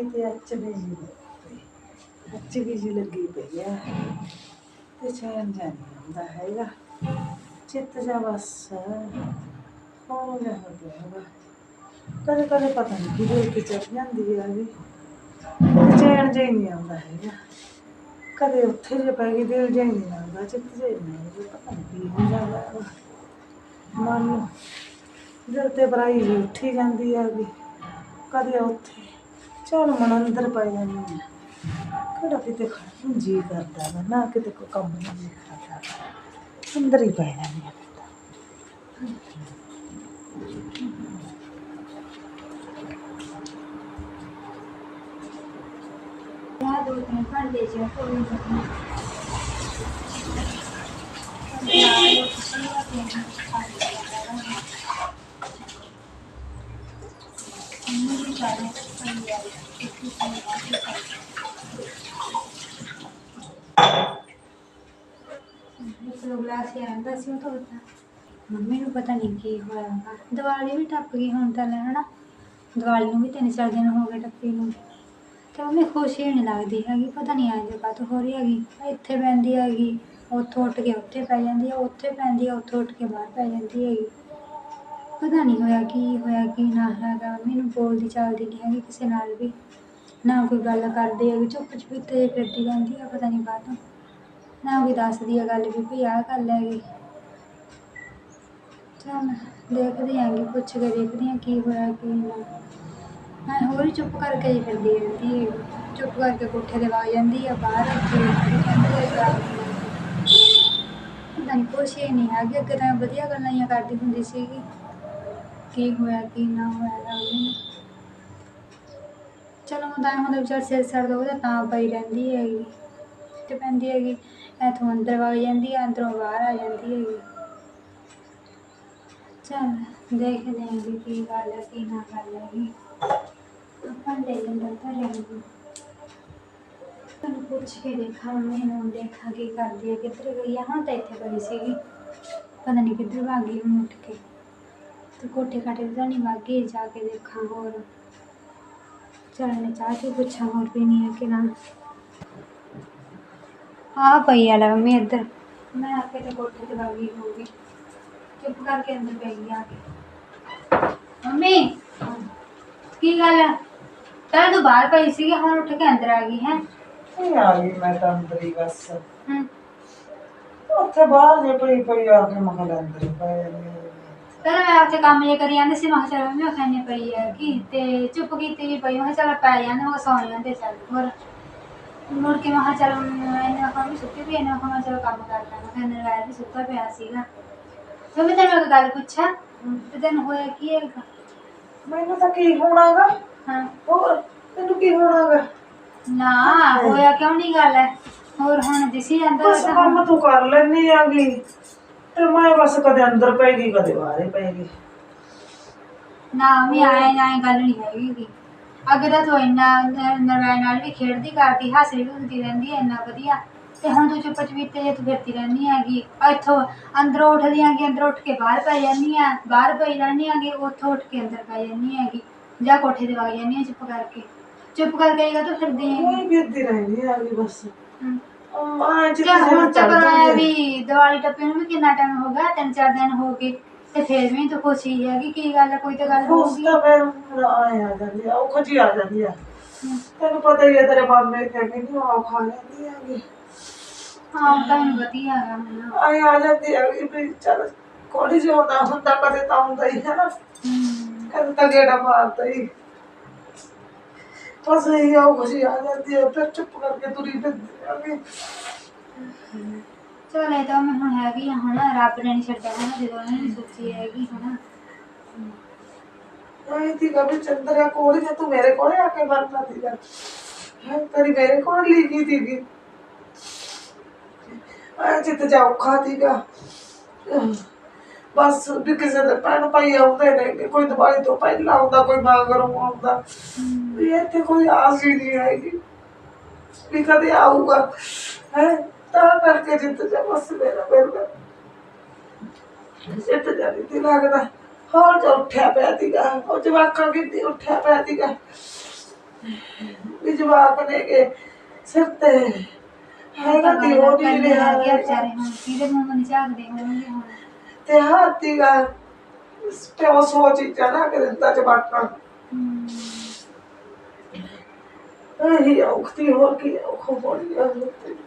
ਕਿਤੇ ਅੱਚ ਵੀ ਜੀ ਲੱਗੀ ਅੱਚ ਵੀ ਜੀ ਲੱਗੀ ਪਈ ਆ ਤੇ ਚੈਨ ਜਾਂ ਨਹੀਂ ਆਉਂਦਾ ਹੈਗਾ। ਚਿੱਤ ਜਾ ਬਸ ਹੋ ਜਾ ਹੋ ਗਿਆ ਕਦੇ ਕਦੇ ਪਤਾ ਨਹੀਂ ਕਿਹਦੇ ਕਿ ਚੱਲ ਜਾਂਦੀ ਆ ਵੀ। ਚੈਨ ਜਿਹਾ ਨਹੀਂ ਆਉਂਦਾ ਹੈਗਾ। ਕਦੇ ਉੱਥੇ ਜੇ ਪੈ ਗਈ ਦਿਲ ਜਿਹਾ ਨਹੀਂ ਲੱਗਦਾ, ਚਿੱਤ ਜਿਹਾ ਨਹੀਂ ਪਤਾ ਨਹੀਂ ਕੀ ਹੋ ਜਾਂਦਾ ਮਨ ਦਿਲ ਤੇ ਬਰਾਈ ਜੀ ਉੱਠੀ ਜਾਂਦੀ ਆ ਵੀ। ਕਦੇ ਉੱਥੇ ਚੱਲ ਮਨ ਅੰਦਰ ਪੈ ਜਾਂਦੀ ਆ ਕਿਹੜਾ ਕਿਤੇ ਖੜਨ ਨੂੰ ਜੀ ਕਰਦਾ ਵਾ ਨਾ ਕਿਤੇ ਕੋਈ ਕੰਮ ਨੂੰ ਜੀ ਕਰਦਾ ਵਾ। ਅੰਦਰ ਹੀ ਪੈ ਜਾਂਦੀ ਆ ਮੈਂ ਤਾਂ। ਯਾ ਦੋ ਤਿੰਨ ਭਾਂਡੇ ਚ ਕੋਈ ਆਂਦਾ ਸੀ ਉਹ ਧੋਤਾ ਮੰਮੀ ਨੂੰ ਪਤਾ ਨਹੀਂ ਕੀ ਹੋਇਆ ਵਾ। ਦੀਵਾਲੀ ਵੀ ਟੱਪ ਗਈ ਹੁਣ ਤਾਂ ਲੈ, ਹਨਾ? ਦੀਵਾਲੀ ਨੂੰ ਵੀ ਤਿੰਨ ਚਾਰ ਦਿਨ ਹੋ ਗਏ ਟੱਪੀ ਨੂੰ। ਤੇ ਮੰਮੀ ਖੁਸ਼ੀ ਨਹੀਂ ਲੱਗਦੀ ਹੈਗੀ, ਪਤਾ ਨਹੀਂ ਆਂ ਜੇ ਕਾਹਤੋਂ ਹੋ ਰਹੀ ਹੈਗੀ। ਇੱਥੇ ਪੈਂਦੀ ਹੈਗੀ, ਉੱਥੋਂ ਉੱਠ ਕੇ ਉੱਥੇ ਪੈ ਜਾਂਦੀ ਹੈ ਉੱਥੇ ਪੈਂਦੀ ਹੈ ਉੱਥੋਂ ਉੱਠ ਕੇ ਬਾਹਰ ਪੈ ਜਾਂਦੀ ਹੈਗੀ। ਪਤਾ ਨਹੀਂ ਹੋਇਆ ਕੀ ਹੋਇਆ, ਕੀ ਨਾ ਹੈਗਾ। ਮੈਨੂੰ ਬੋਲਦੀ ਚਾਲਦੀ ਨਹੀਂ ਹੈਗੀ ਕਿਸੇ ਨਾਲ ਵੀ। ਨਾ ਕੋਈ ਗੱਲ ਕਰਦੀ ਹੈਗੀ ਚੁੱਪ ਚੁਪੀਤੇ ਜਿਹੀ ਫਿਰਦੀ ਰਹਿੰਦੀ ਹੈ ਪਤਾ ਨਹੀਂ ਕਾਹਤੋਂ ਨਾ ਵੀ ਦੱਸਦੀ ਆ ਗੱਲ ਵੀ ਭਈ ਆਹ ਗੱਲ ਹੈਗੀ। ਚੱਲ ਦੇਖਦੇ ਆਂਗੇ ਪੁੱਛ ਕੇ ਦੇਖਦੇ ਆਂ ਕੀ ਹੋਇਆ, ਕੀ ਨਾ। ਮੈਂ ਹੋਰ ਹੀ ਚੁੱਪ ਕਰਕੇ ਹੀ ਫਿਰਦੀ ਰਹਿੰਦੀ ਹੈ ਚੁੱਪ ਕਰਕੇ ਕੋਠੇ ਤੇ ਵਗ ਜਾਂਦੀ ਆ, ਬਾਹਰ ਉੱਥੇ ਖੜੀ ਰਹਿੰਦੀ ਗੱਲ ਨਹੀਂ ਕੁਛ ਹੀ ਨਹੀਂ ਹੈਗਾ, ਅੱਗੇ ਤਾਂ ਵਧੀਆ ਗੱਲਾਂ ਹੀ ਕਰਦੀ ਹੁੰਦੀ ਸੀਗੀ। ਕੀ ਹੋਇਆ, ਕੀ ਨਾ ਹੋਇਆ ਰਾਮੀ ਚਲੋ ਹੁਣ ਤਾਂ ਹੁਣ ਵਿਚਾਰ ਸਿਰ ਸਰ ਦੋ ਤਾਂ ਪਈ ਰਹਿੰਦੀ ਹੈਗੀ। ਤੇ ਪੈਂਦੀ ਹੈਗੀ ਇੱਥੋਂ ਅੰਦਰ ਵਗ ਜਾਂਦੀ ਆ, ਅੰਦਰੋਂ ਬਾਹਰ ਆ ਜਾਂਦੀ ਹੈਗੀ। ਚੱਲ, ਦੇਖਦੇ ਹਾਂ ਵੀ ਕੀ ਗੱਲ ਹੈ ਕੀ ਨਾ ਗੱਲ ਹੈਗੀ। ਭਾਂਡੇ ਅੰਦਰ ਧਰੇ ਨੇ ਤੁਹਾਨੂੰ ਪੁੱਛ ਕੇ ਦੇਖਾਂ ਮੈਨੂੰ ਦੇਖਾਂ ਕੀ ਕਰਦੀ ਹੈ ਕਿੱਧਰ ਗਈ ਆ। ਹੁਣ ਤਾਂ ਇੱਥੇ ਪਈ ਸੀਗੀ। ਪਤਾ ਨਹੀਂ ਕਿੱਧਰ ਭੱਗ ਗਈ ਹੁਣ ਉੱਠ ਕੇ। ਤੇ ਕੋਠੇ ਕਾਠੇ ਤੇ ਤਾਂ ਨਹੀਂ ਭੱਗ ਗਈ, ਜਾ ਕੇ ਦੇਖਾਂ ਹੋਰ। ਚੱਲ ਮੈਂ ਚਾਹ ਚੂ ਪੁੱਛਾਂ, ਹੋਰ ਪੀਣੀ ਹੈ ਕਿ ਨਾ। ਆ ਪਈ ਆ ਲੈ ਮੰਮੀ ਇੱਧਰ ਮੈਂ ਆ ਕੇ ਤੇ ਕੋਠੇ ਤੇ ਭੱਗ ਗਈ ਹੋਊਗੀ ਚੁੱਪ ਕਰਕੇ ਅੰਦਰ ਪੈ ਗਈ ਆ ਕੇ ਮੰਮੀ ਕੀ ਗੱਲ ਹੈ ਤਾਂ ਤੂੰ ਬਾਹਰ ਪਈ ਸੀਗੀ ਹੁਣ ਉੱਠ ਕੇ ਅੰਦਰ ਆ ਗਈ ਹੈ ਇਹ ਆ ਗਈ ਮੈਂ ਤਾਂ ਅੰਦਰ ਹੀ ਬਸ ਹੂੰ ਉੱਥੇ ਬਾਹਰ ਜੇ ਪਈ ਪਈ ਆ ਕੇ ਮਹਲ ਅੰਦਰ ਹੀ ਪੈ ਜਾਂਦੀ ਆ। ਪਹਿਲਾਂ ਮੈਂ ਉੱਥੇ ਕੰਮ ਜੇ ਕਰੀ ਜਾਂਦੀ ਸੀ ਮੈਂ ਕਿਹਾ ਚੱਲ ਮੈਂ ਖਾਣੇ ਪਈ ਹੈਗੀ ਤੇ ਚੁੱਪ ਕੀਤੀ ਜੀ ਪਈ ਮੈਂ ਕਿਹਾ ਚੱਲ ਪੈ ਜਾਂਦੇ ਮੈਂ ਕਿਹਾ ਸੌਂ ਜਾਂਦੇ ਚੱਲ ਹੋਰ ਮੁੜ ਕੇ ਮੈਂ ਕਿਹਾ ਚੱਲ ਇਹਨਾਂ ਕੰਮ ਵੀ ਸੁੱਤੀ ਵੀ ਇਹਨਾਂ ਕੰਮ ਚੱਲ ਕੰਮ ਕਰ ਲਾਂ ਮੈਂ ਕਿਹਾ ਨਰਾਇਣ ਵੀ ਸੁੱਤਾ ਪਿਆ ਸੀਗਾ। ਤੇ ਮੈਂ ਤੈਨੂੰ ਇੱਕ ਗੱਲ ਪੁੱਛਾਂ ਤੇ ਤੈਨੂੰ ਹੋਇਆ ਕੀ ਹੈਗਾ? ਮੈਨੂੰ ਤਾਂ ਕੀ ਹੋਣਾਗਾ? ਹਾਂ। ਹੋਰ ਤੈਨੂੰ ਕੀ ਹੋਣਾਗਾ? ਨਾ ਹੋਇਆ ਕਿਉਂ ਨਹੀਂ ਗੱਲ? ਹੈ ਹੋਰ ਹੁਣ ਦਿਸੀ ਜਾਂਦਾ ਬਸ ਤਾਂ ਕੰਮ ਤੂੰ ਕਰ ਲੈਣੀ ਆਗੀ। ਤੇ ਮੈਂ ਬਸ ਕਦੇ ਅੰਦਰ ਪੈ ਗਈ ਕਦੇ ਬਾਹਰ ਪੈ ਗਈ। ਨਾ ਵੀ ਆਏ ਨਾ ਗੱਲ ਨਹੀਂ ਹੈਗੀ। ਅੱਗੇ ਤਾਂ ਤੂੰ ਇੰਨਾ ਨ- ਨਰਵੈਣ ਨਾਲ ਵੀ ਖੇਡਦੀ ਕਰਦੀ ਹੱਸਦੀ ਹੁੰਦੀ ਰਹਿੰਦੀ ਐ ਇੰਨਾ ਵਧੀਆ ਤੇ ਹੁਣ ਤੂੰ ਚੁੱਪ ਚਪੀਤੇ ਜੇ ਤੂੰ ਫਿਰਦੀ ਰਹਿੰਦੀ ਹੈਗੀ। ਇੱਥੋਂ ਅੰਦਰੋਂ ਉੱਠਦੀ ਹੈਗੀ ਅੰਦਰੋਂ ਉੱਠ ਕੇ ਬਾਹਰ ਪੈ ਜਾਂਦੀ ਆ ਬਾਹਰ ਪਈ ਰਹਿੰਦੀ ਹੈਗੀ ਉੱਥੋਂ ਉੱਠ ਕੇ ਅੰਦਰ ਪੈ ਜਾਂਦੀ ਹੈਗੀ ਜਾਂ ਕੋਠੇ ਤੇ ਵਗ ਜਾਂਦੀ ਆ ਚੁੱਪ ਕਰਕੇ। ਚੁੱਪ ਕਰਕੇ ਇਹ ਤੂੰ ਫਿਰਦੀ ਹੈਗੀ। ਕੋਈ ਫਿਰਦੀ ਰਹਿੰਦੀ ਆਗੀ ਬਸ। ਹਮ। ਆ ਤੇ ਜਿੱਥੇ ਹੁਣ ਆਇਆ ਜਾਂਦੀ। ਵੀ ਦੀਵਾਲੀ ਟੱਪੇ ਨੂੰ ਵੀ ਕਿੰਨਾ ਟਾਈਮ ਹੋ ਗਿਆ ਤਿੰਨ ਚਾਰ ਦਿਨ ਹੋ ਗਏ। ਤੇ ਫਿਰ ਵੀ ਤੂੰ ਖੁਸ਼ੀ ਹੈਗੀ ਕੀ ਗੱਲ ਕੋਈ ਤਾਂ ਗੱਲ ਉਸ ਹੋਊਗੀ। ਤਾਂ ਫਿਰ ਆਏ ਆ ਜਾਂਦੀ ਆ ਉਹ ਖੁਜੀ ਆ ਜਾਂਦੀ ਆ। ਤੈਨੂੰ ਪਤਾ ਹੀ ਹੈ ਤੇਰੇ ਮਾਮੇ ਕਹਿੰਦੇ ਨਹੀਂ ਆ ਖਾ ਲੈਂਦੀ ਆਗੀ ਹਾਂ ਉਹ ਤਾਂ ਵਧੀਆ ਹੈਗਾ ਹੁਣ ਆਏ ਆ ਜਾਂਦੀ ਆ ਵੀ ਚੱਲ ਕੋਲੀ ਜਿਹਾ ਹੁੰਦਾ ਹੁੰਦਾ ਕਦੇ ਤਾਂ ਹੁੰਦਾ ਹੀ ਹੈ ਨਾ। ਕਦੇ ਤਾਂ ਗੇੜਾ ਮਾਰਦਾ ਹੀ। ਬਸ ਇਹ ਆ ਉਹ ਖੁਸ਼ੀ ਆ ਜਾਂਦੀ ਆ ਫਿਰ ਚੁੱਪ ਕਰਕੇ ਤੁਰੀ ਫਿਰਦੀ ਆਗੀ ਚਲ ਇਹ ਤਾਂ ਮੈਂ ਹੁਣ ਹੈਗੀ ਆ, ਹੁਣ ਰੱਬ ਨੇ ਨਹੀਂ ਛੱਡਿਆ ਨਾ, ਜਦੋਂ ਉਹਨੇ ਨੀ ਸੋਚੀ ਹੈਗੀ, ਹੁਣ। ਮੈਂ ਦੀ ਕभी ਚੰਦਰਿਆ ਕੋਲ ਹੀ ਤੂੰ ਮੇਰੇ ਕੋਲੇ ਆ ਕੇ ਵਰਤਾ ਸੀਗਾ। ਹੈ ਤੇਰੀ ਮੇਰੇ ਕੋਲ ਲਿਖੀ ਸੀਗੀ। ਆ ਜਿੱਤ ਜਾ ਔਖਾ ਸੀਗਾ। ਬਸ ਵੀ ਕਿਸੇ ਦੇ ਪੈਣ ਪਾਈ ਆਉਂਦੇ ਨੇ, ਕੋਈ ਦਵਾਈ ਤੋਂ ਪਹਿਲਾਂ ਆਉਂਦਾ, ਕੋਈ ਮਗਰੋਂ ਆਉਂਦਾ। ਵੀ ਇੱਥੇ ਕੋਈ ਆਸ ਹੀ ਨਹੀਂ ਹੈਗੀ। ਵੀ ਕਦੇ ਆਊਗਾ, ਹੈ? ਤਾਂ ਕਰਕੇ ਜਿੱਤ ਜਾ ਬਸ ਮੇਰਾ ਮੇਰਾ ਜਿੱਤ ਜਾ ਨਹੀਂ ਲੱਗਦਾ। ਹੋਰ ਜੋ ਉੱਠਿਆ ਪਿਆ ਸੀਗਾ। ਉਹ ਜਵਾਕਾਂ ਕਿੱਦੀ ਉੱਠਿਆ ਪਿਆ ਸੀਗਾ। ਵੀ ਜਵਾਬ ਨੇ ਕਿ ਸਿਰ ਤੇ ਹੈਗਾ ਤੇ ਉਹ ਨਹੀਂ ਰਿਹਾ। ਗਿਆ ਵਿਚਾਰੇ ਹੁਣ ਕਿਹਦੇ ਮੂੰਹ ਨਹੀਂ ਝਾਕਦੇ ਹੋਣਗੇ ਹੁਣ? ਤੇ ਹਾਥੀ ਦਾ ਪਿਓ ਸੋਚ ਚੜਾ ਕੇ ਦਿੱਤਾ ਜਵਾਕਾਂ ਹਮ, ਇਹ ਔਖਤੀ ਹੋਰ ਕੀ ਔਖ ਹੋਣੀ ਆ ਉਹ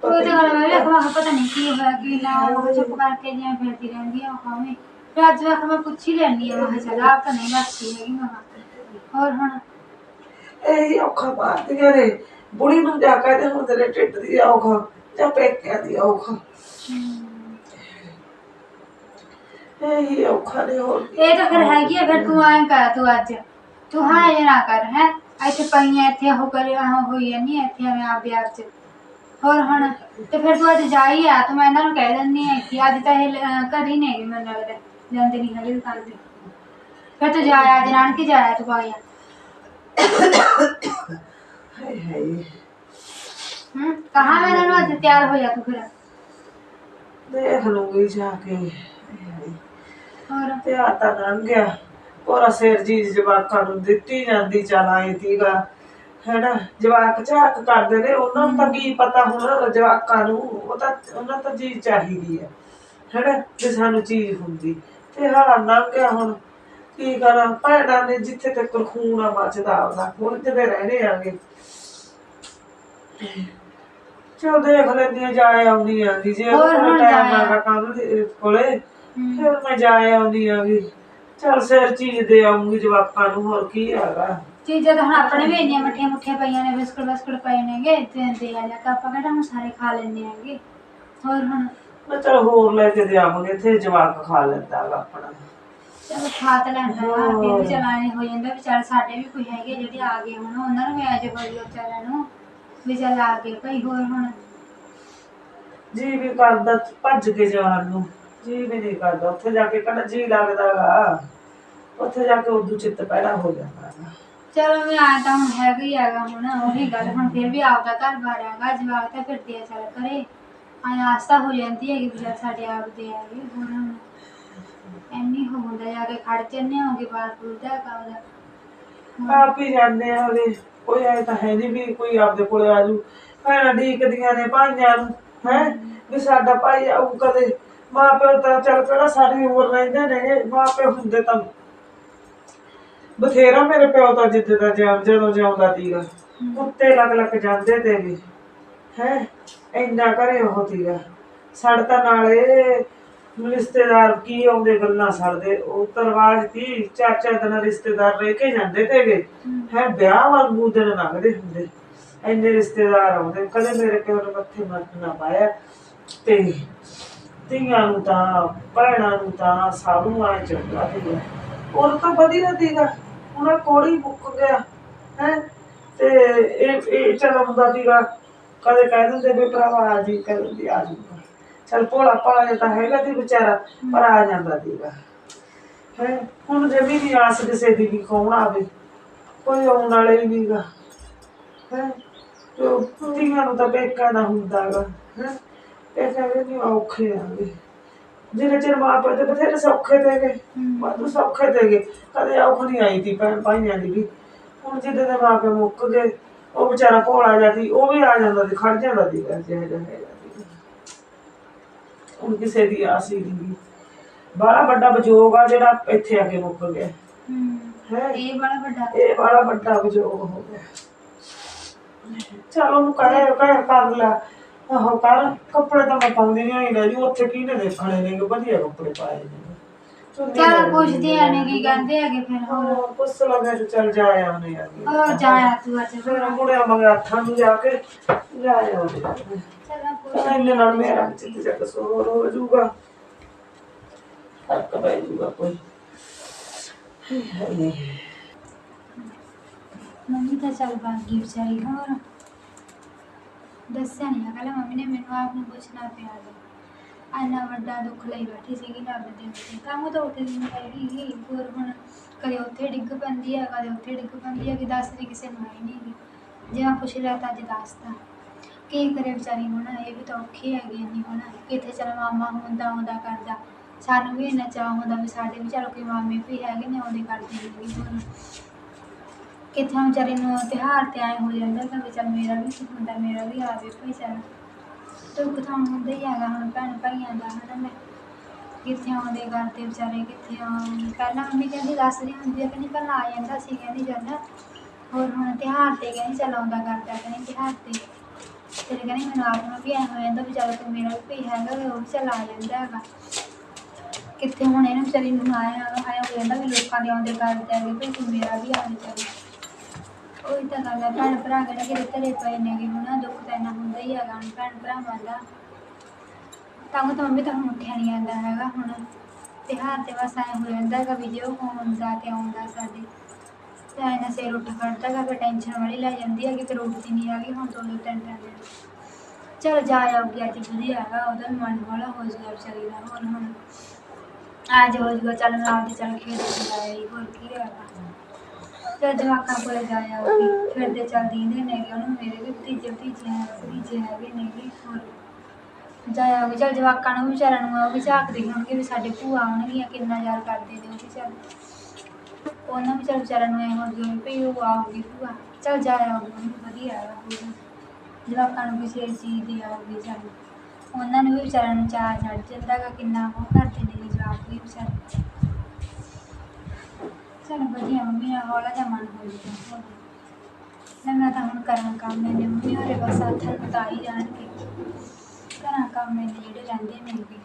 ਤਾਂ ਗੱਲ ਮੈਂ ਵੀ ਆਖਾਂ ਪਤਾ ਨਹੀਂ ਕੀ ਹੋਇਆ ਕੀ ਨਾ ਉਹ ਚੁੱਪ ਕਰਕੇ ਜਿਵੇਂ ਫਿਰਦੀ ਰਹਿੰਦੀ ਆ ਉਹ ਖਾਵੇਂ ਫਿਰ ਅੱਜ ਵੇਖ ਮੈਂ ਪੁੱਛ ਹੀ ਲੈਣੀ ਆ ਮੈਂ ਕਿਹਾ ਚੱਲ ਆਪ ਤਾਂ ਨਹੀਂ ਦੱਸਦੀ ਹੈਗੀ ਮੈਂ ਕਿਹਾ। ਹੋਰ ਹੁਣ ਇਹ ਔਖਾ ਮਾਰਦੀਆਂ ਨੇ ਬੁੜੀ ਨੂੰ ਜਾ ਕੇ ਤੇ ਹੁਣ ਤੇਰੇ ਢਿੱਡ ਦੀ ਔਖ ਜਾਂ ਪੇਕਿਆਂ ਦੀ ਔਖ ਹਮ, ਇਹ ਔਖਾ ਨੇ ਹੋਰ ਕੀ। ਇਹ ਤਾਂ ਫਿਰ ਹੈਗੀ ਆ ਫਿਰ ਤੂੰ ਐਂ ਕਰ ਤੂੰ ਅੱਜ ਤੂੰ ਹਾਂ ਇਹ ਨਾ ਕਰ ਹੈ ਇੱਥੇ ਪਈਆਂ ਇੱਥੇ ਉਹ ਕਰੇ ਆਹ ਹੋਈ ਜਾਂਦੀ ਆ ਇੱਥੇ ਐਵੇਂ ਆਪਦੇ ਆਪ ਚ। ਹੋਰ ਹੁਣ ਤੇ ਫਿਰ ਤੂੰ ਅੱਜ ਜਾ ਹੀ ਆ ਤੂੰ ਮੈਂ ਇਹਨਾਂ ਨੂੰ ਕਹਿ ਦਿੰਦੀ ਆ ਕਿ ਅੱਜ ਤਾਂ ਇਹ ਅਹ, ਘਰ ਹੀ ਨਹੀਂ ਹੈਗੇ ਮੈਨੂੰ ਲੱਗਦਾ ਜਾਂਦੇ ਨਹੀਂ ਹੈਗੇ ਦੁਕਾਨ ਤੇ। ਫਿਰ ਤੂੰ ਜਾਇਆ ਅੱਜ ਨਾਨਕੇ ਜਾਇਆ ਤੂੰ ਪਾਇਆ ਹਾਏ ਹਾਏ। ਹੂੰ ਕਹਾ ਮੈਂ ਇਹਨਾਂ ਨੂੰ ਅੱਜ ਤਿਆਰ ਹੋ ਜਾ ਤੂੰ ਫਿਰ? ਦੇਖ ਲੂੰਗੀ ਜਾ ਕੇ। ਹਾਏ ਹਾਏ। ਹੋਰ? ਤੇ ਆ ਤਾਂ ਲੰਘ ਗਿਆ। ਪੂਰਾ ਸਿਰ ਜੀ ਜਵਾਕਾਂ ਨੂੰ ਦਿੱਤੀ ਜਾਂਦੀ ਚਲ ਆਏ ਤੀਗਾ ਹੈਨਾ ਜਵਾਕ ਝਾਕ ਕਰਦੇ ਨੇ ਉਹਨਾਂ ਨੂੰ ਤਾਂ ਕੀ ਪਤਾ ਹੁਣ ਜਵਾਕਾਂ ਨੂੰ ਉਹ ਤਾਂ ਉਹਨਾਂ ਤਾਂ ਚੀਜ਼ ਚਾਹੀਦੀ ਹੈ। ਹੈਨਾ ਜੇ ਸਾਨੂੰ ਚੀਜ਼ ਹੁੰਦੀ। ਤੇ ਹਾਂ ਲੰਘ ਗਿਆ ਹੁਣ। ਕੀ ਕਰਾਂ ਭੈਣਾਂ ਨੇ ਜਿੱਥੇ ਤੱਕ ਖੂਨ ਆ ਮੱਚਦਾ ਉਹਦਾ ਹੁਣ ਤੇ ਰਹਿਣੇ ਆਗੇ। ਚਲ ਦੇਖ ਲੈਂਦੀ ਆ ਜਾ ਆਉਂਦੀ ਆਂਗੀ ਜੇ ਹੋਰ ਉਹ ਹੁਣ ਟਾਈਮ ਜਾ ਆਗਾ ਕੰਮ ਦੇ ਕੋਲੇ। ਫਿਰ ਮੈਂ ਜਾ ਆਉਂਦੀ ਆਂਗੀ ਚਲ ਸਿਰ ਚੀਜ਼ ਦੇ ਆਉਂਗੀ ਜਵਾਕਾਂ ਨੂੰ ਹੋਰ ਕੀ ਹੈਗਾ? ਚੀਜ਼ਾਂ ਤਾਂ ਹੁਣ ਆਪਣੇ ਵੀ ਇੰਨੀਆਂ ਮੱਠੀਆਂ ਮੁੱਠੀਆਂ ਪਈਆਂ ਨੇ ਬਿਸਕੁਟ ਬਿਸਕੁਟ ਪਏ ਨੇਗੇ ਤੇ ਦੇ ਆ ਜਾ ਤਾਂ ਆਪਾਂ ਕਿਹੜਾ ਹੁਣ ਸਾਰੇ ਖਾ ਲੈਂਦੇ ਆਂਗੇ ਹੋਰ ਹੁਣ? ਮੈਂ ਚਲ ਹੋਰ ਲੈ ਕੇ ਦੇ ਆਵਾਂਗੇ ਇੱਥੇ ਜਵਾਕ ਖਾ ਲੈਂਦਾ ਆਪਣਾ। ਚਲੋ ਖਾ ਤਾਂ ਲੈਂਦਾ ਵਾ ਫਿਰ ਵੀ ਚਲਾਣੇ ਹੋ ਜਾਂਦਾ ਵੀ ਚੱਲ ਸਾਡੇ ਵੀ ਕੋਈ ਹੈਗੇ ਜਿਹੜੇ ਆ ਗਏ ਹੁਣ ਉਹਨਾਂ ਨੂੰ ਵੀ ਆ ਜਾ ਬੜੀ ਵਿਚਾਰਿਆਂ ਨੂੰ ਵੀ ਚੱਲ ਆ ਗਏ ਭਾਈ ਹੋਰ ਹੁਣ? ਜੀ ਵੀ ਕਰਦਾ ਭੱਜ ਕੇ ਜਾਣ ਨੂੰ। ਜੀ ਵੀ ਨਹੀਂ ਕਰਦਾ। ਉੱਥੇ ਜਾ ਕੇ ਕਿਹੜਾ ਜੀ ਲੱਗਦਾਗਾ ਉੱਥੇ ਜਾ ਕੇ ਉਦੋਂ ਚਿੱਤ ਪੈਦਾ ਹੋ ਜਾਂਦਾ। ਚਲੋ ਵੀ ਆਇਆ ਤਾਂ ਹੁਣ ਹੈਗਾ ਹੀ ਹੈਗਾ ਹੁਣ ਉਹੀ ਗੱਲ ਹੁਣ ਫਿਰ ਵੀ ਆਪਦਾ ਘਰ ਬਾਰ ਹੈਗਾ ਜਵਾਕ ਤਾਂ ਫਿਰਦੇ ਆ ਚੱਲ ਕਰੇ ਆਇਆ ਆਸਤਾ ਹੋ ਜਾਂਦੀ ਹੈਗੀ ਵੀ ਚੱਲ ਸਾਡੇ ਆਪ ਦੇ ਆਗੇ ਹੋਰ ਹੁਣ। ਐਨੀ ਹੋ ਹੁੰਦਾ ਜਾ ਕੇ ਖੜ ਜੰਨੇ ਹੋਗੇ ਬਾਹਰ ਪੁੱਜਦਾ ਕਾਹਦਾ ਆਪ ਹੀ ਜਾਂਦੇ ਆ ਉਹਦੇ ਕੋਈ ਐ ਤਾਂ ਹੈ ਨਹੀਂ ਵੀ ਕੋਈ ਆਪਦੇ ਕੋਲੇ ਆਜੂ ਭੈਣਾਂ ਢੀਕਦੀਆਂ ਨੇ ਭਾਈਆਂ ਨੂੰ ਹੈ? ਵੀ ਸਾਡਾ ਭਾਈ ਆਊ ਕਦੇ ਮਾਂ ਪਿਓ ਤਾਂ ਚੱਲ ਕਿਹੜਾ ਸਾਰੀ ਉਮਰ ਰਹਿੰਦੇ ਨੇ ਮਾਂ ਹੁੰਦੇ ਤਾਂ ਬਥੇਰਾ ਮੇਰੇ ਪਿਓ ਤਾਂ ਜਿੱਦ ਦਾ ਜਿਉਂ ਜਦੋਂ ਜਿਉਂਦਾ ਸੀਗਾ ਕੁੱਤੇ ਲੱਗ ਲੱਗ ਜਾਂਦੇ ਤੇ ਵੀ, ਹੈ, ਇੰਨਾ ਕਰੇ ਉਹ ਸੀਗਾ ਸੜ ਤਾਂ ਨਾਲੇ ਰਿਸ਼ਤੇਦਾਰ ਕੀ ਆਉਂਦੇ ਗੱਲਾਂ ਸੜਦੇ, ਉਹ ਤਰਵਾਜ ਸੀ, ਚਾਚਾ ਦਿਨ ਰਿਸ਼ਤੇਦਾਰ ਰਹਿ ਕੇ ਜਾਂਦੇ ਤੇਗੇ ਹੈ, ਵਿਆਹ ਵਾਂਗੂ ਦਿਨ ਲੰਘਦੇ ਹੁੰਦੇ। ਇੰਨੇ ਰਿਸ਼ਤੇਦਾਰ ਆਉਂਦੇ, ਕਦੇ ਮੇਰੇ ਪਿਓ ਨੇ ਮੱਥੇ ਮੱਥ ਨਾ ਪਾਇਆ ਤੇ ਧੀਆਂ ਨੂੰ ਤਾਂ, ਭੈਣਾਂ ਨੂੰ ਤਾਂ ਸਭ ਨੂੰ ਚੰਗਾ ਸੀਗਾ ਉਹ ਤਾਂ ਵਧੀਆ ਸੀਗਾ। ਉਹਨਾਂ ਕੋੜੀ ਮੁੱਕ ਗਿਆ, ਹੈ। ਤੇ ਇਹ ਇਹ ਚੱਲ ਹੁੰਦਾ ਸੀਗਾ। ਕਦੇ ਕਹਿ ਦਿੰਦੇ ਵੀ ਭਰਾਵਾ ਆ ਜੀ ਕਹਿੰਦੀ ਆ ਜੂਗਾ ਚੱਲ ਭੋਲਾ ਭਾਲਾ ਤਾਂ ਹੈਗਾ ਸੀ ਵਿਚਾਰਾ, ਪਰ ਆ ਜਾਂਦਾ ਸੀਗਾ। ਹੈ। ਹੁਣ ਜਮੀ ਨਹੀਂ ਆਸ ਕਿਸੇ ਦੀ ਵੀ ਕੌਣ ਆਵੇ, ਕੋਈ ਆਉਣ ਵਾਲੇ ਹੀ ਨਹੀਂਗਾ। ਹੈ। ਤੇ ਧੀਆਂ ਨੂੰ ਤਾਂ ਬੇਕਾ ਨਾ ਹੁੰਦਾਗਾ ਹੈ। ਇਹ ਕਹਿੰਦੇ ਨਹੀਂ ਔਖੇ ਆਗੇ ਜਿਹੜੇ ਚਿਰ ਮਾਂ ਪਿਓ ਤੇ ਬਥੇਰੇ ਸੌਖੇ ਤੇ ਗਏ ਵਾਧੂ ਸੌਖੇ ਤੇ ਗਏ ਕਦੇ ਔਖ ਨਹੀਂ ਆਈ ਤੀ ਭੈਣ ਭਾਈਆਂ ਦੀ ਵੀ। ਹੁਣ ਜਿਹਦੇ ਦੇ ਮਾਂ ਪਿਓ ਮੁੱਕ ਗਏ ਉਹ ਵਿਚਾਰਾ ਭੋਲਾ ਜਾਂਦੀ ਉਹ ਵੀ ਆ ਜਾਂਦਾ ਸੀ ਖੜ ਜਾਂਦਾ ਸੀ ਜਿਹੜਾ ਜਿਹਾ ਹੈਗਾ ਸੀ। ਹੁਣ ਕਿਸੇ ਦੀ ਆਸ ਹੀ ਨਹੀਂ ਬੜਾ ਵੱਡਾ ਬਜੋਗ ਆ ਜਿਹੜਾ ਇੱਥੇ ਆ ਕੇ ਮੁੱਕ ਗਿਆ। ਹੂੰ। ਹੈ? ਇਹ ਬੜਾ ਵੱਡਾ। ਇਹ ਬੜਾ ਵੱਡਾ ਬਜੋਗ ਹੋ ਗਿਆ। ਚਲ ਉਹਨੂੰ ਕਹੇ ਕਹੇ ਕਰ ਲੈ। ਆਹੋ ਕਰ ਕੱਪੜੇ ਤਾਂ ਮੈਂ ਪਾਉਂਦੀ ਨਹੀਂ ਆਈ ਜੀ ਉੱਥੇ ਕਿਹਨੇ ਦੇਖਣੇ ਨੇ ਵਧੀਆ ਕੱਪੜੇ ਪਾਏ ਨੇ। ਚੁੰਨੀ ਚਲ ਲੈਣੀ ਪੁੱਛਦੇ ਆ। ਨੇ ਕੀ ਕਹਿੰਦੇ ਹੈਗੇ ਫਿਰ ਹੋਰ। ਹਾਂ ਪੁੱਛ ਲਗਾ ਤੇ ਚੱਲ ਜਾ ਆਉਣੇ ਆ। ਹੋਰ ਜਾਇਆ ਤੂੰ ਅੱਜ ਫਿਰ ਮੁੜਿਆ ਮਗਰ ਹੱਥਾਂ ਨੂੰ ਜਾ ਕੇ ਜਾ ਆਉਣੇ ਚਲ ਪੁੱਛ ਇੰਨੇ ਨਾਲ ਮੇਰਾ ਚਿੱਤ ਜੱਟ ਸੋਰ ਹੋ ਜਾਊਗਾ। ਫ਼ਰਕ ਪੈ ਜਾਊਗਾ ਕੋਈ। ਮੰਮੀ ਤਾਂ ਚੱਲ ਬਾਗੀ ਵਿਚਾਰੀ ਹੋਰ। ਦੱਸਿਆ ਨਹੀਂ ਹੈਗਾ। ਲੈ ਮੰਮੀ ਨੇ ਮੈਨੂੰ ਆਪ ਨੂੰ ਪੁੱਛਣਾ ਪਿਆ ਗਾ। ਇੰਨਾ ਵੱਡਾ ਦੁੱਖ ਲਈ ਬੈਠੀ ਸੀਗੀ ਰੱਬ ਦੇ ਉੱਤੇ। ਕੰਮ ਤਾਂ ਉੱਥੇ ਨਹੀਂ ਹੈਗੀ ਗੀ। ਹੋਰ ਹੁਣ ਕਦੇ ਉੱਥੇ ਡਿੱਗ ਪੈਂਦੀ ਹੈ ਕਦੇ ਉੱਥੇ ਡਿੱਗ ਪੈਂਦੀ ਹੈ ਕਿ ਦੱਸਦੀ ਕਿਸੇ ਨੂੰ ਆਈ ਨਹੀਂ ਗੀ। ਜੇ ਮੈਂ ਪੁੱਛ ਲਿਆ ਤਾਂ ਅੱਜ ਦੱਸਦਾ ਕੀ ਕਰੇ ਵਿਚਾਰੀ ਹੁਣ? ਇਹ ਵੀ ਤਾਂ ਔਖੀ ਹੈਗੀ ਨਹੀਂ ਹੁਣ। ਕਿੱਥੇ ਚਲ ਮਾਮਾ ਹੁੰਦਾ ਹੁੰਦਾ ਕਰਦਾ। ਸਾਨੂੰ ਵੀ ਇੰਨਾ ਚਾਹ ਹੁੰਦਾ ਵੀ ਸਾਡੇ ਵੀ ਚਲੋ ਕੋਈ ਮਾਮੇ ਵੀ ਹੈਗੇ ਨੇ ਆਉਂਦੇ ਕਰਦੇ ਨੇ ਹੋਰ ਕਿੱਥੇ ਵਿਚਾਰੇ ਨੂੰ ਤਿਉਹਾਰ ਤੇ ਆਏ ਹੋ ਜਾਂਦਾ ਕਿ ਵੀ ਚੱਲ ਮੇਰਾ ਵੀ ਸੁੱਖ ਹੁੰਦਾ, ਮੇਰਾ ਵੀ ਆਵੇ ਭਾਈ ਚੱਲ। ਦੁੱਖ ਤਾਂ ਹੁੰਦਾ ਹੀ ਹੈਗਾ, ਹੁਣ ਭੈਣ ਭਾਈਆਂ ਦਾ, ਹਨਾ ਮੈਂ। ਕਿੱਥੇ ਆਉਂਦੇ ਕਰਦੇ ਵਿਚਾਰੇ, ਕਿੱਥੇ ਆਉਂ ਪਹਿਲਾਂ ਮੰਮੀ ਕਹਿੰਦੀ ਦੱਸਦੀ ਹੁੰਦੀ ਆ ਕਿ ਪਹਿਲਾਂ ਆ ਜਾਂਦਾ ਸੀ, ਕਹਿੰਦੀ ਚੱਲ। ਹੋਰ ਹੁਣ ਤਿਉਹਾਰ ਤੇ ਕਹਿੰਦੀ ਚੱਲ ਆਉਂਦਾ ਕਰਦਾ ਕਹਿੰਦੀ ਤਿਉਹਾਰ ਤੇ। ਫਿਰ ਕਹਿੰਦੀ ਮੈਨੂੰ ਆਪ ਨੂੰ ਵੀ ਐਂ ਹੋ ਜਾਂਦਾ ਵੀ ਚੱਲ ਤੂੰ ਮੇਰਾ ਵੀ ਭਈ ਹੈਗਾ ਵੀ ਉਹ ਵੀ ਚੱਲ ਆ ਜਾਂਦਾ ਹੈਗਾ। ਕਿੱਥੇ ਹੁਣ ਇਹਨੂੰ ਵਿਚਾਰੀ ਨੂੰ ਆਇਆ ਆਇਆ ਹੋ ਜਾਂਦਾ ਵੀ ਲੋਕਾਂ ਦੇ ਆਉਂਦੇ ਕਰਦੇ ਆਗੇ ਭਈ ਤੂੰ ਮੇਰਾ ਵੀ ਆ ਚੱਲ ਉਹੀ ਤਾਂ ਗੱਲ ਹੈ ਭੈਣ ਭਰਾ ਕਿਹੜਾ ਕਿਤੇ ਘਰੇ ਪਏ ਨੇਗੇ, ਹੁਣ ਦੁੱਖ ਤਾਂ ਇੰਨਾ ਹੁੰਦਾ ਹੀ ਹੈਗਾ, ਹੁਣ ਭੈਣ ਭਰਾਵਾਂ ਦਾ ਤਾਂ ਤਾਂ ਮੰਮੀ ਤਾਂ ਹੁਣ ਉੱਠਿਆ ਨਹੀਂ ਜਾਂਦਾ ਹੈਗਾ ਹੁਣ। ਤਿਉਹਾਰ ਤੇ ਬਸ ਐਂ ਹੋ ਜਾਂਦਾ ਹੈਗਾ ਵੀ ਜੇ ਉਹ ਹੁੰਦਾ ਤੇ ਆਉਂਦਾ ਸਾਡੇ, ਤੇ ਐਂ ਸਿਰ ਉੱਠ ਖੜਦਾ ਹੈਗਾ ਫਿਰ ਟੈਨਸ਼ਨ ਵਾਲੀ ਲੈ ਜਾਂਦੀ ਹੈਗੀ ਫਿਰ ਉੱਠਦੀ ਨਹੀਂ ਹੈਗੀ ਹੁਣ ਦੋ ਦੋ ਤਿੰਨ ਤਿੰਨ ਦਿਨ। ਚਲ ਜਾ ਆਉਗੀ ਅੱਜ ਵਧੀਆ ਹੈਗਾ, ਉਹਦਾ ਵੀ ਮਨ ਵਾਲਾ ਹੋ ਜਾਊਗਾ ਵਿਚਾਰੀ ਦਾ, ਹੁਣ ਹੁਣ। ਅੱਜ ਜਾਊਗਾ, ਚੱਲ ਨਾਲ ਦੇ ਚੱਲ ਖੇਡ ਕੇ ਜਾਏ ਹੋਰ ਕੀ ਹੈਗਾ। ਤੇ ਜਵਾਕਾਂ ਕੋਲੇ ਜਾ ਆਉਗੀ ਫਿਰਦੇ ਚੱਲਦੀ ਨੇ ਨੇਗੇ, ਉਹਨੂੰ ਮੇਰੇ ਵੀ ਭਤੀਜੇ ਭਤੀਜੀਆਂ ਭਤੀਜੇ ਹੈਗੇ ਨੇਗੇ ਹੋਰ ਜਾਇਆ ਵੀ ਚੱਲ ਜਵਾਕਾਂ ਨੂੰ ਵੀ ਵਿਚਾਰਿਆਂ ਨੂੰ ਉਹ ਵੀ ਝਾਕਦੇ ਹੋਣਗੇ ਵੀ ਸਾਡੇ ਭੂਆ ਆਉਣਗੀਆਂ, ਕਿੰਨਾ ਯਾਰ ਕਰਦੇ ਨੇ ਉਹ ਵੀ ਚੱਲ। ਉਹਨਾਂ ਵੀ ਚੱਲ ਵਿਚਾਰਿਆਂ ਨੂੰ ਐ ਹੋਣਗੇ ਗਿਆ ਵੀ ਉਹ ਆਉਗੀ ਭੂਆ, ਚੱਲ ਜਾਇਆ ਆਉਗੀ ਉਹਨੂੰ ਵਧੀਆ ਹੈਗਾ ਜਵਾਕਾਂ ਨੂੰ ਕਿਸੇ ਚੀਜ਼ ਦੀ ਆਉਗੀ ਚੱਲ। ਉਹਨਾਂ ਨੂੰ ਵੀ ਵਿਚਾਰਿਆਂ ਨੂੰ ਚਾਅ ਚੜ ਜਾਂਦਾ ਗਾ ਕਿੰਨਾ ਉਹ ਕਰਦੇ ਨੇ ਜਵਾਕ ਵੀ ਵਿਚਾਰੇ। ਚੱਲ ਵਧੀਆ ਮੰਮੀ ਨਾਲ ਹੌਲਾ ਜਿਹਾ ਮਨ ਹੋ ਜੂਗਾ ਨਾ ਮੈਂ ਤਾਂ ਹੁਣ ਕਰਾਂ ਕੰਮ ਇਹਨੇ ਮੰਮੀ ਹੋਰੇ ਬਸ ਹੱਥ ਨੂੰ ਤਾਂ ਹੀ ਜਾਣਗੇ। ਕਰਾਂ ਕੰਮ ਇਹਨੇ ਜਿਹੜੇ ਰਹਿੰਦੇ ਨੇ ਵੀ।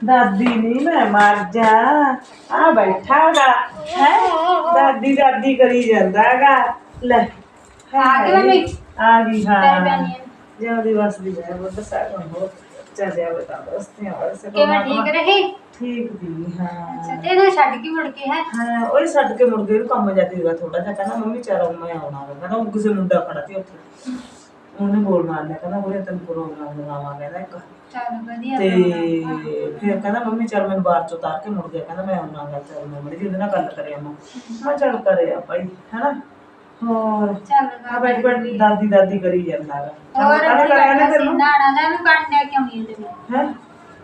ਦਾਦੀ ਨਹੀਂ ਮੈਂ ਮਰ ਜਾ। ਆ ਬੈਠਾਗਾ ਹੈ? ਦਾਦੀ ਦਾਦੀ ਕਰੀ ਜਾਂਦਾਗਾ ਲੈ ਆ ਗਈ ਮੰਮੀ? ਆ ਗਈ ਹਾਂ। ਹੈ। ਜਿਉਂਦੀ ਵਸਦੀ ਜਾਏ ਉਹ ਦੱਸਾ ਹੋ ਚੱਲ ਜਾਵੇ ਤਾਂ ਬਸਤੀਆਂ ਵਸੇ ਕਿਵੇਂ ਠੀਕ ਰਹੀ? ਠੀਕ ਦੀ ਹਾਂ। ਅੱਛਾ ਤੇ ਇਹਨੂੰ ਛੱਡ ਕੇ ਮੁੜ ਕੇ ਹੈ? ਹਾਂ ਉਹ ਛੱਡ ਕੇ ਮੁੜ ਗਏ ਕੰਮ ਜਾਂਦੀ ਸੀਗਾ ਥੋੜਾ ਜਿਹਾ ਕਹਿੰਦਾ ਮੰਮੀ ਚਾਰਾ ਮੈਂ ਆਉਣਾ ਵਾ। ਕਹਿੰਦਾ ਉਹ ਕਿਸੇ ਮੁੰਡਾ ਖੜਾ ਸੀ ਉੱਥੇ। ਉਹਨੇ ਬੋਲ ਮਾਰ ਲਿਆ ਕਹਿੰਦਾ ਉਹਨੇ ਤੈਨੂੰ ਪ੍ਰੋਗਰਾਮ ਲਗਾਵਾਂ ਕਹਿੰਦਾ ਇੱਕ। ਚੱਲ ਵਧੀਆ ਤੇ program। ਫਿਰ ਕਹਿੰਦਾ ਮੰਮੀ ਚੱਲ ਮੈਨੂੰ ਬਾਹਰ ਚੋਂ ਉਤਾਰ ਕੇ ਮੁੜ ਗਿਆ ਕਹਿੰਦਾ ਮੈਂ ਆਉਣਾ ਗਾ ਚੱਲ ਮੈਂ ਮੜੀ ਜੀ ਉਹਦੇ ਨਾਲ ਗੱਲ ਕਰਿਆ ਮੈਂ। ਮੈਂ ਚੱਲ ਕਰਿਆ ਭਾਈ ਹੈਨਾ? ਹੋਰ। ਚੱਲ ਆ ਬੈਠ ਬੈਠ ਦਾਦੀ ਦਾਦੀ ਕਰੀ ਜਾਂਦਾ ਹੋਰ ਕੰਮ ਕਰਿਆ ਨਾ ਤੈਨੂੰ? ਨਾਣਾ ਦਾ ਵੀ ਪਾਣੀ ਲੈ ਕੇ ਆਉਣੀ ਹੈ ਹੈ?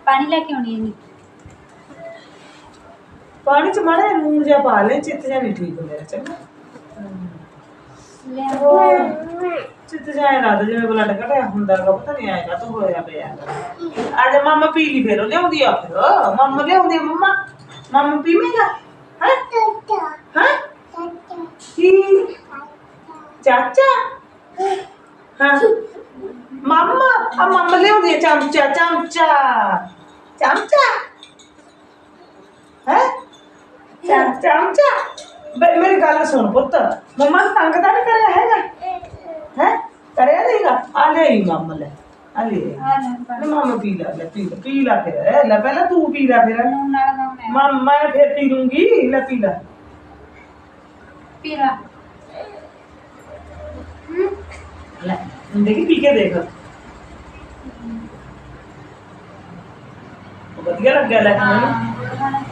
ਪਾਣੀ ਲੈ ਕੇ ਆਉਣੀ ਹੈ ਨੀ ਪਾਣੀ ਚ ਮਾੜਾ ਜਿਹਾ ਲੂਣ ਜਿਹਾ ਪਾ ਲੈ ਚਿੱਤ ਜਿਹਾ ਨਹੀਂ ਠੀਕ ਮੇਰਾ ਚੰਗਾ। ਲੈ ਚਿੱਤ ਜਿਹਾ ਲੱਗਦਾ ਜਿਵੇਂ ਬਲੱਡ ਘਟਿਆ ਹੁੰਦਾ ਗਾ ਪਤਾ ਨਹੀਂ ਆਏਗਾ ਤਾਂ ਹੋਇਆ ਪਿਆ। ਗਾ। ਆ ਜਾ ਮਾਮਾ ਪੀ ਲਈ ਫਿਰ ਉਹ ਲਿਆਉਂਦੀ ਆ ਫਿਰ। ਮਾਮਾ ਲਿਆਉਂਦੀ ਆ ਮੰਮਾ। ਮਾਮਾ ਪੀਵੇਂਗਾ ਹੈ? ਹੈ? ਕੀ? ਚਾਚਾ ਹਾਂ ਮਾਮਾ ਆ ਮਾਮਾ ਲਿਆਉਂਦੀ ਆ ਚਮਚਾ ਚਮਚਾ ਚਮਚਾ ਹੈ ਚਮ ਚਮਚਾ ਬੇ ਮੇਰੀ ਗੱਲ ਸੁਣ ਪੁੱਤ ਮੰਮਾ ਨੂੰ ਤੰਗ ਤਾਂ ਨਹੀਂ ਕਰਿਆ ਹੈਗਾ ਹੈ ਕਰਿਆ ਨਹੀਂਗਾ ਆ ਲੈ ਹੀ ਮਾਮਾ ਲੈ ਆ ਲੈ ਆ ਲੈ ਪਾਣੀ ਨਾ ਮਾਮਾ ਪੀ ਲੈ ਲੈ ਪੀ ਲੈ ਪੀ ਲੈ ਫਿਰ ਇਹ ਲੈ ਪਹਿਲਾਂ ਤੂੰ ਪੀ ਲੈ ਫਿਰ ਨੂਨ ਨਾਲ ਕੰਮ ਹੈ ਮਾਂ ਮੈਂ ਫਿਰ ਪੀ ਲੂੰਗੀ ਲੈ ਪੀ ਲੈ ਪੀ ਲਾ ਹੂੰ ਲੈ ਦੇਖੀ ਪੀ ਕੇ ਦੇਖ? ਉਹ ਵਧੀਆ ਲੱਗਿਆ ਲੈ। ਕੇ ਹਾਂ।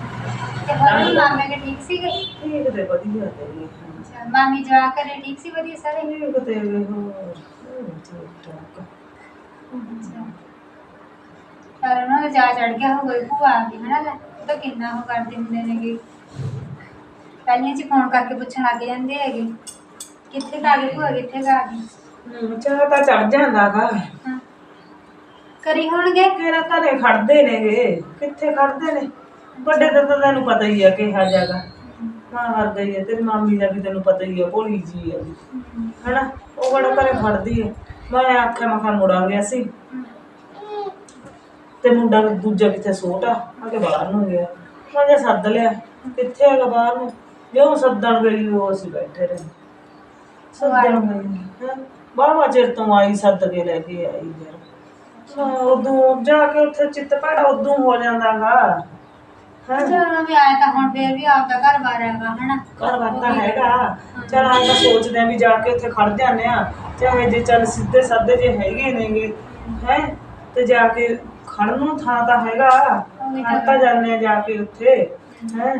ਤੇ ਮਾਮੇ ਕੇ ਠੀਕ ਸੀ ਗਈ ਠੀਕ ਤੇ ਵਧੀਆ ਤੇ ਅੱਛਾ ਮਾਮੀ ਜਵਾ ਕਰੇ ਠੀਕ ਸੀ ਵਧੀਆ ਸਾਰੇ? ਤੇ ਹੋਰ ਠੀਕ ਠਾਕ ਅੱਛਾ। ਪਰ ਉਹਨਾਂ ਦਾ ਜਾ ਚੜ ਗਿਆ ਹੋ ਗਈ ਭੂਆ ਆ ਗਈ ਹਨਾ ਉਹ ਤਾਂ ਕਿੰਨਾ ਉਹ ਕਰਦੇ ਹੁੰਦੇ ਨੇਗੇ। ਪਹਿਲਾਂ ਚ ਫੋਨ ਕਰਕੇ ਪੁੱਛਣ ਲੱਗ ਜਾਂਦੇ ਹੈਗੇ। ਕਿੱਥੇ ਕਾ ਗਈ ਭੂਆ ਕਿੱਥੇ ਕਾ ਗਈ? ਹਮ, ਚਾਹ ਤਾਂ ਚੜ ਜਾਂਦਾਗਾ ਹਾਂ। ਕਰੀ ਹੋਣਗੇ? ਤੇਰਾ ਘਰੇ ਖੜਦੇ ਨੇਗੇ? ਕਿੱਥੇ ਖੜਦੇ ਨੇ? ਵੱਡੇ ਦਾ ਤਾਂ ਤੈਨੂੰ ਪਤਾ ਹੀ ਆ ਕਿਹਾ ਜਾਗਾ ਮਾਂ ਹਰ ਗਈ ਹੈ ਤੇਰੀ ਮਾਮੀ ਦਾ ਵੀ ਤੈਨੂੰ ਪਤਾ ਹੀ ਆ ਭੋਲੀ ਜੀ ਆ ਹਨਾ? ਉਹ ਬੜਾ ਘਰੇ ਖੜਦੀ ਹੈ ਮੈਂ ਆਖਿਆ ਮੈਂ ਕਿਹਾ ਮੁੜਾ ਗਿਆ ਸੀ। ਤੇ ਮੁੰਡਾ ਵੀ ਦੂਜਾ ਕਿੱਥੇ ਸੋਟ ਆ ਅਗੇ ਬਾਹਰ ਨੂੰ ਗਿਆ। ਮੈਂ ਜੇ ਸੱਦ ਲਿਆ ਕਿੱਥੇ ਹੈਗਾ ਬਾਹਰ ਨੂੰ? ਜੋ ਸੱਦਣ ਗਈ ਉਹ ਅਸੀਂ ਬੈਠੇ ਰਹੇ ਸੱਦਣ ਗਈ ਹੈਂ। ਬਾਹਵਾ ਚਿਰ ਤੋਂ ਆਈ ਸੱਦ ਕੇ ਲੈ ਕੇ ਆਈ ਯਾਰ। ਉਦੋਂ ਜਾ ਕੇ ਉੱਥੇ ਚਿੱਤ ਭੈੜਾ ਉਦੋਂ ਹੋ ਜਾਂਦਾਗਾ। ਹਾਂ। ਚਲੋ ਵੀ ਆਇਆ ਤਾਂ ਹੁਣ ਫੇਰ ਵੀ ਆਪਦਾ ਘਰ ਬਾਰ ਹੈਗਾ ਹਨਾ? ਘਰ ਵਰਤਾ ਹੈਗਾ। ਚਲ ਆਂ ਤਾਂ ਸੋਚਦੇ ਆ ਵੀ ਜਾ ਕੇ ਉੱਥੇ ਖੜ ਜਾਂਦੇ ਆ। ਚਾਹੇ ਜੇ ਚੱਲ ਸਿੱਧੇ ਸਾਦੇ ਜੇ ਹੈਗੇ ਨੇਗੇ ਹੈ? ਤੇ ਜਾ ਕੇ ਖੜਨ ਨੂੰ ਥਾਂ ਤਾਂ ਹੈਗਾ। ਤਾਂ ਖੜ ਤਾਂ ਜਾਂਦੇ ਆ ਜਾ ਕੇ ਉੱਥੇ ਹੈ?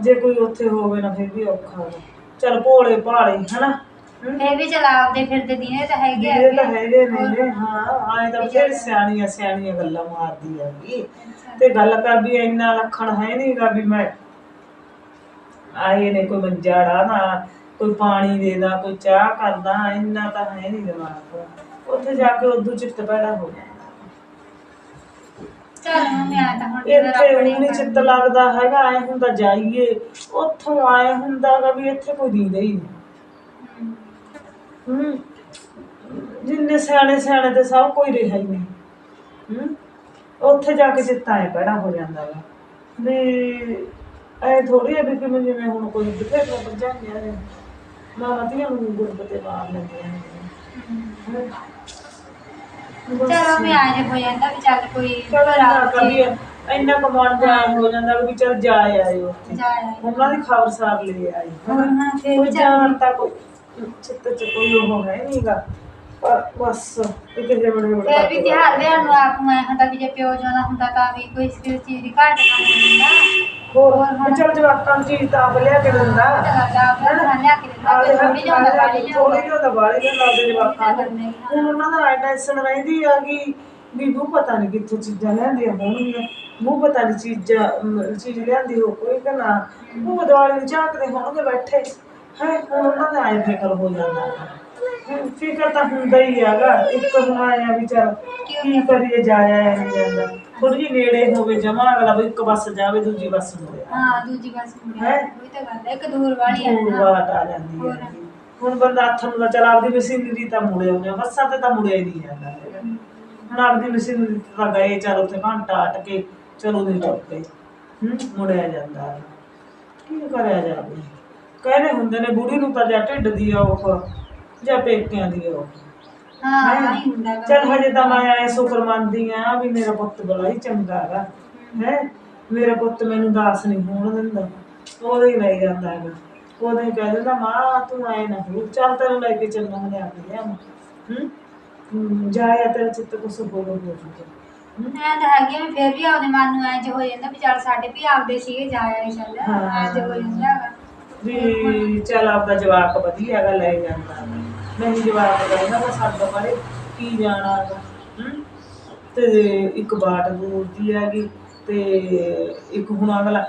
ਜੇ ਕੋਈ ਉੱਥੇ ਹੋਵੇ ਨਾ ਫਿਰ ਵੀ ਔਖਾ ਚਲ ਭੋਲੇ ਭਾਲੇ ਹਨਾ? ਫੇਰ ਵੀ ਚਲ ਆਪਦੇ ਫਿਰਦੇ ਦਿਨੇ ਤਾਂ ਹੈਗੇ ਇਹ ਤਾਂ ਹੈਗੇ ਹੋਰ। ਨੇ ਹਾਂ ਆਏ ਤਾਂ ਫਿਰ ਸਿਆਣੀਆਂ ਸਿਆਣੀਆਂ ਗੱਲਾਂ ਮਾਰਦੀ ਹੈਗੀ ਤੇ ਗੱਲ ਕਰ ਵੀ ਇੰਨਾ ਲੱਖਣ ਹੈ ਨਹੀਂਗਾ ਵੀ ਮੈਂ ਆਏ ਨੇ ਕੋਈ ਮੰਜਾੜਾ ਨਾ ਕੋਈ ਪਾਣੀ ਦੇ ਦਾ ਕੋਈ ਚਾਹ ਕਰਦਾ ਇੰਨਾ ਤਾਂ ਹੈ ਨਹੀਂ ਦਿਮਾਗ ਉੱਥੇ ਜਾ ਕੇ ਉਦੋਂ ਚਿੱਤ ਪੈੜਾ ਹੋ ਜਾਂਦਾ। ਚੱਲ ਮੰਮੀ ਆ ਤਾਂ ਹੁਣ ਜਦੋਂ ਇੱਥੇ ਨੇ ਨਹੀਂ ਚਿੱਤ ਲੱਗਦਾ ਹੈਗਾ ਐ ਹੁੰਦਾ ਜਾਈਏ। ਉੱਥੋਂ ਆਏ ਹੁੰਦਾਗਾ ਵੀ ਇੱਥੇ ਕੋਈ ਦੀਦਾ ਹੀ ਨਹੀਂ। ਹੂੰ। ਜਿੰਨੇ ਸਿਆਣੇ ਸਿਆਣੇ ਤੇ ਸਭ ਕੋਈ ਰਿਹਾ ਹੀ ਨਹੀਂ। ਹੂੰ। ਉੱਥੇ ਜਾ ਕੇ ਚਿੱਤਾ ਐ ਪੈੜਾ ਹੋ ਜਾਂਦਾ ਵਾ। ਵੀ ਐ ਥੋੜੀ ਐ ਵੀ ਕਿਵੇਂ ਜਿਵੇਂ ਹੁਣ ਕੋਈ ਬਥੇਰੇ ਬੱਜ ਜਾਂਦੇ ਨੇ ਮਾਂ ਧੀਆਂ ਨੂੰ ਗੁਰਬਤੇ ਮਾਰ ਲੈਂਦੇ ਨੇ। ਚਲੋ ਮੈਂ ਆ ਜੇ ਹੋ ਜਾਂਦਾ ਵੀ ਚੱਲ ਕੋਈ ਚਲੋ ਨਾ ਇੰਨਾ ਕਮਾਉਣ ਦਾ ਹੋ ਜਾਂਦਾ ਵੀ ਚਲ ਜਾ ਆਏ। ਉਹਨਾਂ ਦੀ ਖਬਰ ਸਾਰ ਲੈ ਆਈ ਹੁਣ ਕੋਈ ਜਾਣ ਤਾਂ ਕੋਈ ਚਿੱਤ ਚ ਕੋਈ ਉਹ ਹੈ ਨਹੀਂਗਾ ਪਰ ਬਸ ਇੱਕ ਜਿਹੇ ਬੜੇ ਬੜੇ ਫਿਰ ਵੀ ਤਿਉਹਾਰ ਵਿਆਹ ਨੂੰ ਆਪ ਨੂੰ ਐਂ ਹੁੰਦਾ ਵੀ ਜੇ ਪਿਓ ਜਾਣਾ ਹੁੰਦਾ ਤਾਂ ਵੀ ਕੋਈ ਕਿਸੇ ਚੀਜ਼ ਦੀ ਘਾਟ ਨਾ ਹੁੰਦਾ ਹੋਰ ਚਲ ਜਵਾਕਾਂ ਨੂੰ ਚੀਜ਼ ਤਾਂ ਆਪ ਲਿਆ ਕੇ ਦਿੰਦਾ। ਥੋੜੀ ਜਿਹੀ ਤਾਂ ਬਾਲੀ ਦੇ ਲਾਉਂਦੇ ਜਵਾਕਾਂ ਨੂੰ। ਕਰਨੇ ਹੁਣ ਉਹਨਾਂ ਦਾ ਐ ਟੈਨਸ਼ਨ ਰਹਿੰਦੀ ਆ ਕਿ ਵੀ ਉਹ ਪਤਾ ਨਹੀਂ ਕਿੱਥੋਂ ਚੀਜ਼ਾਂ ਲਿਆਂਦੀਆਂ ਹੋਣਗੀਆਂ। ਮੂੰਹ ਪਤਾ ਨਹੀਂ ਚੀਜ਼ ਚੀਜ਼ ਲਿਆਂਦੀ ਹੋ ਕੋਈ ਕਿ ਨਾ। ਉਹ ਦਿਵਾਲੀ ਨੂੰ ਝਾਕਦੇ ਹੋਣਗੇ ਬੈਠੇ। ਹੈ ਉਹਨਾਂ ਦਾ ਐ ਫਿਕਰ ਹੋ ਜਾਂਦਾ। ਹੈਂ, ਫਿਕਰ ਤਾਂ ਹੁੰਦਾ ਹੀ ਹੈਗਾ ਇੱਕ ਹੁਣ ਆਇਆ ਵੀ ਚੱਲ ਕੀ ਕਰੀਏ ਜਾਇਆ ਨਹੀਂ ਜਾਂਦਾ। ਜਿਹੀ ਨੇੜੇ ਹੋਵੇ ਜਮਾ ਅਗਲਾ ਵੀ ਇੱਕ ਬੱਸ ਜਾਵੇ ਦੂਜੀ ਬੱਸ ਹਾਂ ਦੂਜੀ ਮੁੜਿਆ ਹੈਂ? ਉਹੀ ਤਾਂ ਗੱਲ ਹੈ ਇੱਕ ਦੂਰ ਵਾਲੀ ਦੂਰ ਆ ਜਾਂਦੀ ਹੈ ਹੁਣ ਬੰਦਾ ਹੱਥ ਨੂੰ ਚੱਲ ਆਪਦੀ ਮਸ਼ੀਨਰੀ ਤਾਂ ਮੁੜੇ ਆਉਂਦੇ ਆ ਬੱਸਾਂ ਤੇ ਤਾਂ ਮੁੜਿਆ ਹੀ ਨਹੀਂ ਜਾਂਦਾ ਹੁਣ ਆਪਦੀ ਮਸ਼ੀਨਰੀ ਤੇ ਗਏ ਚੱਲ ਉੱਥੇ ਘੰਟਾ ਅਟ ਕੇ ਚਲੋ ਨਹੀਂ ਟੁੱਟੇ ਹੂੰ ਮੁੜਿਆ ਜਾਂਦਾ। ਕੀ ਕਰਿਆ ਜਾਵੇ? ਕਹਿੰਦੇ ਹੁੰਦੇ ਨੇ ਬੁੜੀ ਨੂੰ ਤਾਂ ਜਾਂ ਢਿੱਡ ਦੀ ਔਖ ਜਾਂ ਪੇਕਿਆਂ ਦੀ ਔਖ। ਹਾਂ ਨਹੀਂ ਹੁੰਦਾ ਗਾ। ਚੱਲ ਹਜੇ ਤਾਂ ਮੈਂ ਐ ਸ਼ੁਕਰ ਮੰਨਦੀ ਆ ਵੀ ਮੇਰਾ ਪੁੱਤ ਬੜਾ ਹੀ ਚੰਗਾ ਹੈਗਾ ਹੈ? ਮੇਰਾ ਪੁੱਤ ਮੈਨੂੰ ਦਾਸ ਨਹੀਂ ਹੋਣ ਦਿੰਦਾ ਉਹਦੇ ਹੀ ਲੈ ਜਾਂਦਾ ਹੈਗਾ। ਉਹਦੇ ਹੀ ਕਹਿ ਦਿੰਦਾ ਮਾਂ ਤੂੰ ਆਏ ਨਾ ਹੋ ਚੱਲ ਤੈਨੂੰ ਲੈ ਕੇ ਚੱਲਣਾ ਮੈਂ ਕੇ ਲਿਆ ਹੂੰ? ਹੂੰ, ਜਾਇਆ ਤੇਰਾ ਚਿੱਤ ਕੁਛ ਹੋਰ ਹੋ ਜੂਗਾ ਮੈਂ ਤਾਂ ਹੈਗੀ ਆ, ਫਿਰ ਵੀ ਆਪਦੇ ਮਨ ਨੂੰ ਇੰਜ ਹੋ ਜਾਂਦਾ ਵੀ ਚੱਲ ਸਾਡੇ ਵੀ ਆਪਦੇ ਸੀਗੇ ਜਾ ਆਏ ਚੱਲ। ਹਾਂ। ਅੱਜ ਹੋ ਜਾਂਦਾ ਹੈਗਾ। ਵੀ ਚੱਲ ਆਪਦਾ ਜਵਾਕ ਵਧੀਆ ਹੈਗਾ, ਲੈ ਜਾਂਦਾ। ਨਹੀਂ ਜਵਾਕ ਕਹਿੰਦਾ ਮੈਂ ਸਾਡਾ ਬਾਰੇ ਕੀ ਜਾਣਾ ਹੈਗਾ, ਹੂੰ? ਤੇ ਇੱਕ ਬਾਟ ਦੂਰ ਦੀ ਹੈਗੀ, ਤੇ ਇੱਕ ਹੁਣ ਅਗਲਾ,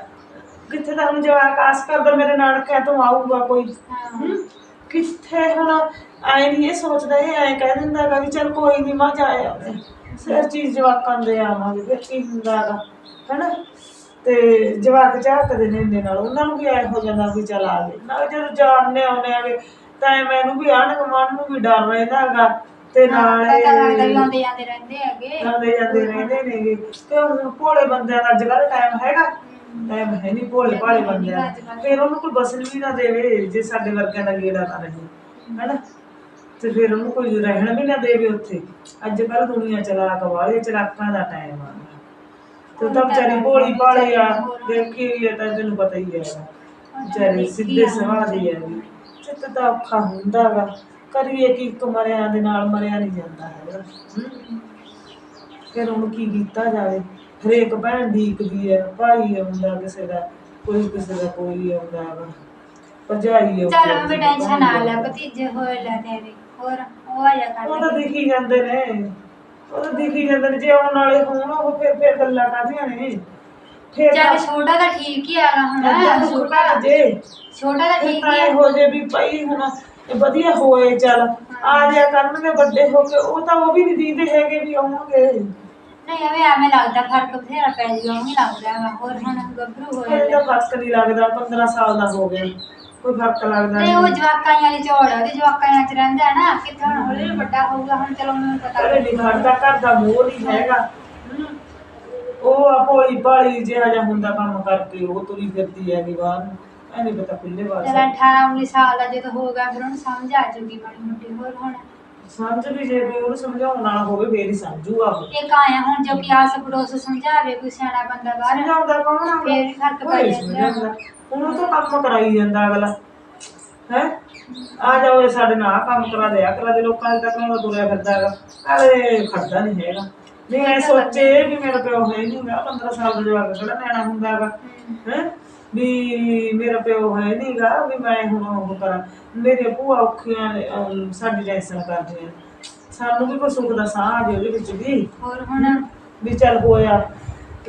ਕਿੱਥੇ ਤਾਂ ਹੁਣ ਜਵਾਕ ਆਸ ਕਰਦਾ ਮੇਰੇ ਨਾਨਕਿਆਂ ਤੋਂ ਆਊਗਾ ਕੋਈ। ਹਾਂ? ਹੂੰ ਕਿੱਥੇ ਹੁਣ ਆਏ ਨਹੀਂ ਇਹ ਸੋਚਦਾ, ਇਹ ਐ ਕਹਿ ਦਿੰਦਾ ਹੈਗਾ ਵੀ ਚੱਲ ਕੋਈ ਨਹੀਂ ਮਾ ਜਾਇਆ ਸਿਰ ਚੀਜ਼ ਜਵਾਕਾਂ ਦੇ ਆਵਾਂਗੇ, ਫਿਰ ਕੀ ਹੁੰਦਾ ਹੈਗਾ, ਹੈਨਾ? ਤੇ ਜਵਾਕ ਝਾਕਦੇ ਨੇ ਇੰਨੇ ਨਾਲ ਉਹਨਾਂ ਨੂੰ ਵੀ ਐ ਹੋ ਜਾਂਦਾ ਵੀ ਚੱਲ ਆ ਗਏ। ਨਾਲ ਜਦੋਂ ਜਾਣਨੇ ਆਉਨੇ ਆਗੇ ਤਾਂ ਐਂ ਮੈਨੂੰ ਵੀ ਆਣ ਕਮਾਨ ਨੂੰ ਵੀ ਡਰ ਰਹਿੰਦਾ ਹੈਗਾ। ਤੇ ਨਾਲ ਪਤਾ ਲੱਗਦਾ ਵੀ ਇਹ ਆਉਂਦੇ ਜਾਂਦੇ ਰਹਿੰਦੇ ਹੈਗੇ। ਆਉਂਦੇ ਜਾਂਦੇ ਰਹਿੰਦੇ ਨੇਗੇ। ਤੇ ਹੁਣ ਭੋਲੇ ਬੰਦਿਆਂ ਦਾ ਅੱਜ ਕੱਲ੍ਹ ਟਾਈਮ ਹੈਗਾ। ਟਾਈਮ ਹੈ ਨਹੀਂ ਭੋਲੇ ਭਾਲੇ ਬੰਦਿਆਂ ਦਾ। ਫਿਰ ਉਹਨੂੰ ਕੋਈ ਬਸਣ ਵੀ ਨਾ ਦੇਵੇ ਜੇ ਸਾਡੇ ਵਰਗਿਆਂ ਦਾ ਗੇੜਾ ਨਾ ਰਹੇ। ਹੈਨਾ? ਤੇ ਫਿਰ ਉਹਨੂੰ ਕੋਈ ਰਹਿਣ ਵੀ ਨਾ ਦੇਵੇ ਉੱਥੇ। ਅੱਜ ਕੱਲ੍ਹ ਦੁਨੀਆ ਚਲਾਕ ਵਾਲੀ ਚਲਾਕਾਂ ਦਾ ਟਾਈਮ ਆ। ਤੇ ਤਾਂ ਵਿਚਾਰੀ ਭੋਲੀ ਭਾਲੀ ਆ ਦੇਖੀ ਹੋਈ ਤਾਂ ਤੈਨੂੰ ਪਤਾ ਹੀ ਹੈ ਵਿਚਾਰੀ ਸਿੱਧੇ ਸਵਾਹ ਦੀ ਹੈ ਚਿੱਤ ਤਾਂ ਔਖਾ ਹੁੰਦਾ ਗਾ ਕਰੀਏ ਕਿ ਇੱਕ ਮਰਿਆਂ ਦੇ ਨਾਲ ਮਰਿਆ ਨਹੀਂ ਜਾਂਦਾ ਹੈਗਾ। ਹਮ। ਫਿਰ ਉਹਨੂੰ ਕੀ ਕੀਤਾ ਜਾਵੇ? ਹਰੇਕ ਭੈਣ ਡੀਕਦੀ ਹੈ ਭਾਈ ਆਉਂਦਾ ਕਿਸੇ ਦਾ ਕੋਈ ਕਿਸੇ ਦਾ ਕੋਈ ਆਉਂਦਾ ਵਾ। ਭਰਜਾਈ ਆਉਂਦੀ ਚੱਲ ਹੈ, ਮੈਂ ਟੈਨਸ਼ਨ ਨਾ ਲੈ ਭਤੀਜੇ ਹੋਏ ਲੈ ਤੇਰੇ। ਹੋਰ ਉਹ ਆ ਜਾ ਕਰ ਉਹ ਤਾਂ ਦਿਖੀ ਜਾਂਦੇ ਨੇ। ਉਹ ਦਿਖੀ ਜਾਂਦੇ ਜੇ ਆਉਣ ਵਾਲੇ ਹੋਣ ਉਹ ਫਿਰ ਫਿਰ ਗੱਲਾਂ ਕਰਦੀਆਂ ਨੇ? ਫਿਰ ਚੱਲ ਛੋਟਾ ਤਾਂ ਠੀਕ ਹੀ ਆਗਾ ਹੁਣ ਤਾਂ ਦੁੱਖ ਛੋਟਾ ਜੇ। ਛੋਟਾ ਤਾਂ ਠੀਕ ਹੀ ਆ। ਹੋ ਜੇ ਵੀ ਭਾਈ ਹੁਣ ਵਧੀਆ ਹੋਏ ਚੱਲ। ਆ ਜਾਇਆ ਕਰਨਗੇ ਵੱਡੇ ਹੋ ਕੇ ਉਹ ਤਾਂ ਉਹ ਵੀ ਨਹੀਂ ਦੀਦੇ ਹੈਗੇ ਵੀ ਆਉਣਗੇ। ਨਹੀਂ ਐਵੇਂ ਐਵੇਂ ਲੱਗਦਾ ਫ਼ਰਕ ਬਥੇਰਾ ਪੈ ਨਹੀਂ ਲੱਗਦਾ ਹੋਰ ਹੁਣ ਗੱਭਰੂ ਹੋਏ ਇਹ ਤਾਂ ਫ਼ਰਕ ਨਹੀਂ ਲੱਗਦਾ 15 ਸਾਲ ਦਾ ਹੋ ਗਿਆ। ਕੋਈ ਫ਼ਰਕ ਲੱਗਦਾ ਨਹੀਂ ਉਹ ਨਹੀਂ। ਜਵਾਕਾਂ ਵਾਲੀ ਝੋੜ ਆ ਉਹਦੇ ਜਵਾਕਾਂ ਚ ਰਹਿੰਦਾ ਨਾ ਕਿੱਥੇ ਹੁਣ ਹੌਲੀ ਹੌਲੀ ਵੱਡਾ ਹੋਊਗਾ ਹੁਣ ਚਲੋ ਉਹਨੂੰ ਪਤਾ ਘਰੇ ਨਹੀਂ ਖੜਦਾ ਘਰ ਦਾ ਮੋਹ ਨਹੀਂ ਹੈਗਾ। ਹਮ। ਉਹ ਆ ਭੋਲੀ ਭਾਲੀ ਜਿਹਾ ਜਿਹਾ ਹੁੰਦਾ ਕੰਮ ਕਰਕੇ ਉਹ ਤੁਰੀ ਫਿਰਦੀ ਹੈਗੀ ਬਾਹਰ ਨੂੰ। ਐ ਨਹੀਂ ਪਤਾ ਖੁੱਲੇ ਚਲ ਬਾਹਰ 18 19 ਸਾਲ ਦਾ ਜਦੋਂ ਹੋਊਗਾ ਫਿਰ ਉਹਨੂੰ ਸਮਝ ਆ ਜਾਊਗੀ ਮਾੜੀ ਮੋਟੀ ਹੋਰ ਹੁਣ? ਸਮਝ ਵੀ ਜੇ ਕੋਈ ਉਹਨੂੰ ਸਮਝਾਉਣ ਵਾਲਾ ਹੋਵੇ ਫੇਰ ਹੀ ਸਮਝੂਗਾ ਉਹ। ਇੱਕ ਆਇਆ ਹੁਣ ਜੋ ਕਿ ਆਸ ਪੜੋਸ ਸਮਝਾਵੇ ਕੋਈ ਸਿਆਣਾ ਬੰਦਾ ਬਾਹਰ ਸਮਝਾਉਂਦਾ ਕੌਣ ਆ ਫੇਰ ਫ਼ਰਕ ਪੈ ਕੋਈ ਜਾਂਦਾ। ਸਮਝਾਉਂਦਾ। ਹੁਣ ਉਹ ਤਾਂ ਕੰਮ ਕਰਾਈ ਜਾਂਦਾ ਅਗਲਾ। ਹੈ? ਆ ਜਾਓ ਇਹ ਸਾਡੇ ਨਾਲ ਆਹ ਕੰਮ ਕਰਾ ਦੇ ਆ ਕਰਾ ਦੇ ਲੋਕਾਂ ਦੇ ਤੱਕ ਉਹ ਤੁਰਿਆ ਫਿਰਦਾ ਹੈਗਾ। ਅਰੇ ਖੜਦਾ ਨਹੀਂ ਹੈਗਾ। ਨਹੀਂ ਐ ਸੋਚੇ ਵੀ ਮੇਰਾ ਪਿਓ ਹੈ ਨਹੀਂ ਹੈਗਾ 15 ਸਾਲ ਦਾ ਜਵਾਕ ਕਿਹੜਾ ਨਿਆਣਾ ਹੁੰਦਾ ਹੈਗਾ। ਹੈ? ਵੀ ਮੇਰਾ ਪਿਓ ਹੈ ਨਹੀਂਗਾ ਵੀ ਮੈਂ ਹੁਣ ਉਹ ਕਰਾਂ। ਮੇਰੇ ਭੂਆ ਔਖੀਆਂ ਨੇ, ਅਮ, ਸਾਡੀ ਟੈਨਸ਼ਨ ਕਰਦੀਆਂ ਨੇ। ਸਾਨੂੰ ਵੀ ਕੋਈ ਸੁੱਖ ਦਾ ਸਾਹ ਆ ਜੇ ਉਹਦੇ ਵਿੱਚ ਵੀ। ਹੋਰ ਹੁਣ? ਵੀ ਚੱਲ ਹੋਇਆ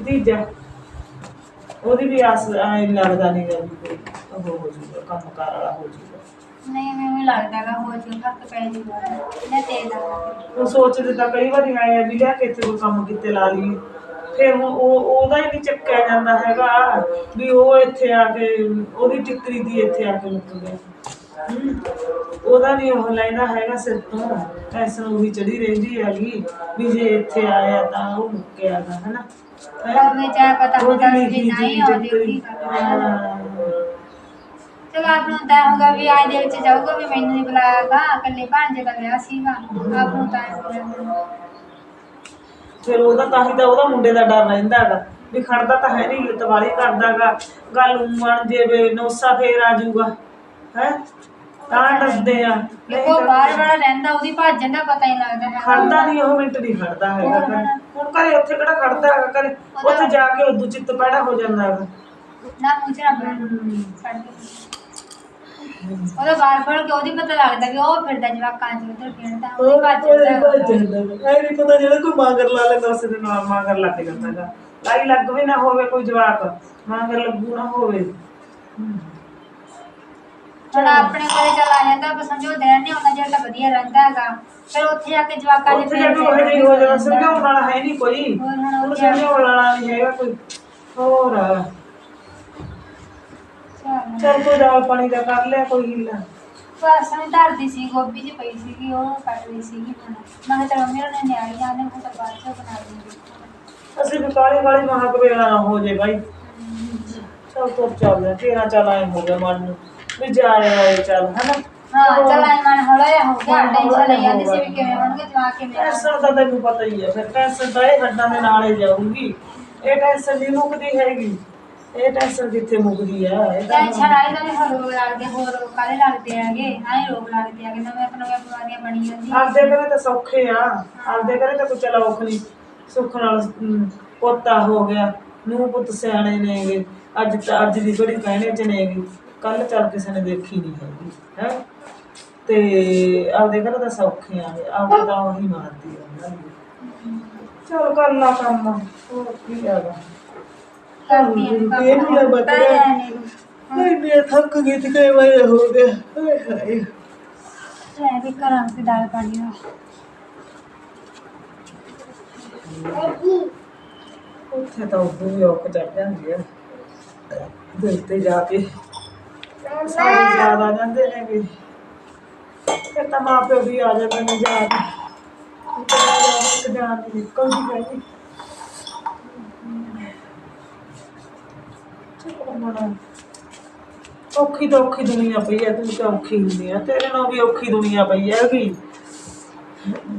ਭਤੀਜਾ। ਉਹਦੀ ਵੀ ਆਸ ਐਂ ਲੱਗਦਾ ਨਹੀਂ ਗਾ ਵੀ ਕੋਈ ਉਹ ਹੋ ਜੂਗਾ ਕੰਮ ਕਾਰ ਵਾਲਾ ਹੋ ਜੂਗਾ ਨਹੀਂ ਮੈਨੂੰ ਲੱਗਦਾਗਾ ਹੋ ਜੂ ਫ਼ਰਕ ਪੈ ਜੂਗਾ ਮੈਂ ਤੇਜ਼ ਆ ਉਹ ਸੋਚਦੇ ਤਾਂ ਕਈ ਵਾਰੀ ਆਏ ਆ ਵੀ ਲਿਆ ਕੇ ਇੱਥੇ ਕੋਈ ਕੰਮ ਕਿਤੇ ਲਾ ਲਈਏ। ਫਿਰ ਹੁਣ ਉਹ ਉਹਦਾ ਹੀ ਚੱਕਿਆ ਜਾਂਦਾ ਹੈਗਾ ਵੀ ਉਹ ਇੱਥੇ ਆ ਕੇ ਉਹਦੀ ਟਿੱਕਰੀ ਦੀ ਇੱਥੇ ਆ ਕੇ ਮੁੱਕ ਗਿਆ ਹਮ, ਉਹਦਾ ਨਹੀਂ ਉਹ ਲੈਣਾ ਹੈਗਾ ਸਿਰ ਤੋਂ। ਟੈਨਸ਼ਨ ਉਹੀ ਚੜੀ ਰਹਿੰਦੀ ਹੈਗੀ ਵੀ ਜੇ ਇੱਥੇ ਆਇਆ ਤਾਂ ਉਹ ਮੁੱਕਿਆਗਾ ਹਨਾ। ਵੀ ਲਿਖੀ ਨਹੀਂ ਜੀ ਆਉਂਦੀ ਟਿੱਕਰੀ। ਕੀ ਕਰਨਾ। ਹਾਂ। ਚਲੋ ਆਪ ਨੂੰ ਤਾਂ ਹੋਗਾ ਵੀ ਆਏ ਦੇ ਵਿੱਚ ਜਾਊਗਾ ਵੀ ਮੈਨੂੰ ਨਹੀਂ ਬੁਲਾਇਆਗਾ ਇਕੱਲੇ ਭਾਂਜੇ ਦਾ ਵਿਆਹ ਸੀਗਾ। ਆਪ ਨੂੰ ਤਾਂ ਫਿਰ ਉਹਦਾ ਤਾਂ ਹੀ ਤਾਂ ਉਹਦਾ ਮੁੰਡੇ ਦਾ ਡਰ ਰਹਿੰਦਾ ਹੈਗਾ। ਵੀ ਖੜਦਾ ਤਾਂ ਹੈ ਨਹੀਂ ਲਤਵਾਲੀ ਕਰਦਾਗਾ ਗੱਲ ਉਮਣ ਜੇਵੇ ਨੋਸਾ ਫੇਰ ਆ ਜਾਊਗਾ। ਹੈ? ਤਾਂ ਡਰਦੇ ਆ। ਨਹੀਂ ਉਹ ਤਾਂ- ਬਾਹਰ ਵਾਲਾ ਰਹਿੰਦਾ ਉਹਦੀ ਭਾਜਣ ਦਾ ਪਤਾ ਹੀ ਲੱਗਦਾ ਹੈ ਖੜਦਾ ਨਹੀਂ ਉਹ ਮਿੰਟ ਨਹੀਂ ਖੜਦਾ ਹੈਗਾ। ਘਰੇ। ਹੁਣ ਘਰੇ ਉੱਥੇ ਕਿਹੜਾ ਖੜਦਾ ਹੈਗਾ? ਘਰੇ ਉੱਥੇ ਜਾ ਕੇ ਉਦੋਂ ਚਿੱਤ ਪੈੜਾ ਹੋ ਜਾਂਦਾ ਹੈਗਾ। ਨਾ ਮੂੰਹ ਚ ਨਾ ਛੱਡ ਦੇ। ਉਹਦਾ ਬਾਹਰ ਫੜ ਕੇ ਉਹਦੀ ਪਤਾ ਲੱਗਦਾ ਕਿ ਉਹ ਫਿਰਦਾ ਜਵਾਕਾਂ ਚ ਉਧਰ ਖੇਡਦਾ ਉਹ ਭੱਜਦਾ ਐ ਨਹੀਂ ਪਤਾ ਜਿਹੜਾ ਕੋਈ ਮਾਂਗਰ ਲਾ ਲੈਂਦਾ ਉਸੇ ਦੇ ਨਾਲ ਮਾਂਗਰ ਲੱਗ ਜਾਂਦਾ ਹੈਗਾ। ਲਾਈ ਲੱਗ ਵੀ ਨਾ ਹੋਵੇ ਕੋਈ ਜਵਾਕ ਮਾਂਗਰ ਲੱਗੂ ਨਾ ਹੋਵੇ। ਹੁਣ ਆਪਣੇ ਕੋਲੇ ਚੱਲ ਆ ਜਾਂਦਾ ਆਪਾਂ ਸਮਝੋਦੇ ਰਹਿੰਦੇ ਉਹਨਾਂ ਜਿਹੜਾ ਤਾਂ ਵਧੀਆ ਰਹਿੰਦਾ ਹੈਗਾ। ਫਿਰ ਉੱਥੇ ਜਾ ਕੇ ਜਵਾਕਾਂ ਦੇ ਉੱਥੇ ਜਾ ਕੇ ਉਹ ਜਿਹੀ ਹੋ ਜਾਣਾ ਸਮਝਾਉਣ ਵਾਲਾ ਹੈ ਨਹੀਂ ਕੋਈ। ਹੋਰ ਹੁਣ ਉਹ ਜਾ- ਸਮਝਾਉਣ ਵਾਲਾ ਨਹੀਂ ਹੈਗਾ ਕੋਈ। ਹੋਰ। ਚੱਲ। ਚਲ ਕੋਈ ਦਾਲ ਪਾਣੀ ਦਾ ਕਰ ਲਿਆ ਕੋਈ ਹੀਲਾ ਬਸ ਮੈਂ ਧਰਦੀ ਸੀ ਗੋਭੀ ਚ ਪਈ ਸੀਗੀ ਉਹ ਕੱਟ ਲਈ ਸੀਗੀ ਹੁਣ। ਮੈਂ ਕਿਹਾ ਚਲੋ ਮੇਰੇ ਨੇ ਨਿਆਣੀ ਆਨੇ ਉਹ ਤਾਂ ਬਾਅਦ ਚ ਬਣਾ ਲੂੰਗੀ ਅਸੀਂ ਵੀ ਕਾਲੀ ਕਾਲੀ ਮਹਾਕ ਵੇਲਾ ਨਾ ਹੋ ਜੇ ਬਾਈ। ਚਲ ਤੁਰ ਚੱਲਦੇ ਤੇਰਾ ਚੱਲ ਆਏ ਹੋ ਗਿਆ ਮਨ ਨੂੰ। ਵੀ ਜਾ ਆਏ ਚੱਲ ਹਨਾ? ਹਾਂ ਚਲ ਆਈ ਮਨ ਹੌਲਾ ਜਿਹਾ ਹੋ ਗਿਆ ਟੈਨਸ਼ਨ ਲਈ ਜਾਂਦੀ ਸੀ ਵੀ ਕਿਵੇਂ ਹੋਣਗੇ ਜਵਾਕ ਕਿਵੇਂ ਟੈਨਸ਼ਨ ਤਾਂ ਤੈਨੂੰ ਪਤਾ ਹੀ ਹੈ ਫਿਰ ਟੈਨਸ਼ਨ ਤਾਂ ਇਹ ਹੱਡਾਂ ਦੇ ਨਾਲ ਹੀ ਜਾਊਗੀ। ਇਹ ਟੈਨਸ਼ਨ ਨਹੀਂ ਮੁੱਕਦੀ ਹੈਗੀ ਇਹ ਟੈਨਸ਼ਨ ਕਿੱਥੇ ਮੁੱਕਦੀ ਹੈ ਇਹ ਤਾਂ ਟੈਨਸ਼ਨ ਆਈ ਤਾਂ ਵੀ ਰੋਗ ਲੱਗਦੇ ਹੋਰ ਰੋਗ ਕਾਲੇ ਲੱਗਦੇ ਹੈਗੇ ਆਏ ਰੋਗ ਲੱਗਦੇ ਹੈਗੇ ਨਵੇਂ ਨਵੇਂ ਬਿਮਾਰੀਆਂ ਬਣੀ ਜਾਂਦੀਆਂ। ਆਪਦੇ ਘਰੇ ਤਾਂ ਸੌਖੇ ਆ ਆਪਦੇ ਘਰੇ ਤਾਂ ਕੋਈ ਚਲਾ ਔਖ ਨਹੀਂ। ਸੁੱਖ ਨਾਲ ਹਮ, ਪੋਤਾ ਹੋ ਗਿਆ ਨੂੰ ਪੁੱਤ ਸਿਆਣੇ ਨੇਗੇ ਅੱਜ ਤਾਂ ਅੱਜ ਦੀ ਬੜੀ ਕਹਿਣੇ ਚ ਨੇਗੀ। ਕੱਲ ਚੱਲ ਕਿਸੇ ਨੇ ਦੇਖੀ ਨਹੀਂ ਹੈਗੀ ਹੈ। ਤੇ ਆਪਦੇ ਘਰੇ ਤਾਂ ਸੌਖੇ ਆ ਆਪਦੇ ਤਾਂ ਉਹੀ ਮਾਰਦੀ ਆ ਚਲ ਕਰ ਲਾ ਕੰਮ ਹੋਰ ਕੀ ਹੈਗਾ ਕਰਦੀ ਇਹ ਵੀ ਆ ਬੱਕਰਾ। ਨਹੀਂ। ਮੈਂ ਥੱਕ ਗਈ ਤੇ ਕਈ ਵਾਰ ਹੋ ਗਿਆ। ਹਾਏ ਵੀ ਕਰਾਂ ਤੇ ਦਾਲ ਪਾਣੀ ਦਾ ਉੱਥੇ ਤਾਂ ਉਦੋਂ ਵੀ ਔਖ ਚੜ ਜਾਂਦੀ ਆ ਦਿਲ ਤੇ ਜਾ ਕੇ। ਸਾਰੇ ਯਾਦ ਆ ਜਾਂਦੇ ਨੇ ਵੀ ਫਿਰ ਤਾਂ ਮਾਂ ਪਿਓ ਵੀ ਆ ਜਾਂਦੇ ਨੇ ਯਾਦ। ਇੱਕ ਜਾਨ ਦੀ ਨਿਕਲਦੀ ਗਈ। ਔਖੀ ਤਾਂ ਔਖੀ ਦੁਨੀਆ ਪਈ ਆ ਤੂੰ ਤਾਂ ਔਖੀ ਹੁੰਦੀ ਆ ਤੇਰੇ ਨਾਲ ਵੀ ਔਖੀ ਦੁਨੀਆ ਪਈ ਹੈਗੀ।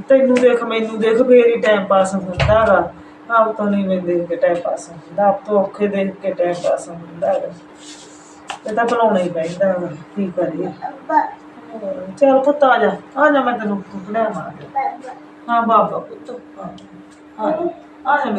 ਤੈਨੂੰ ਦੇਖ, ਮੈਨੂੰ ਦੇਖ, ਫੇਰ ਹੀ ਟਾਈਮ ਪਾਸ ਹੁੰਦਾ ਹੈਗਾ। ਆਪ ਤੋਂ ਨਹੀਂ ਮੈਂ ਦੇਖ ਕੇ ਟਾਈਮ ਪਾਸ ਹੁੰਦਾ। ਆਪ ਤੋਂ ਔਖੇ ਦੇਖ ਕੇ ਟਾਈਮ ਪਾਸ ਹੁੰਦਾ ਹੈਗਾ। ਇਹ ਤਾਂ ਬਣਾਉਣਾ ਹੀ ਪੈਂਦਾ ਹੈਗਾ ਕੀ ਕਰੀਏ। ਹੋਰ, ਪੁੱਤ ਆ ਜਾ ਆ ਜਾ ਮੈਂ ਤੈਨੂੰ ਬਣਾ ਮਾਰ। ਹਾਂ ਬਾਬਾ ਪੁੱਤ ਆ ਜਾ, ਆ ਜਾ। ਮੇਰੇ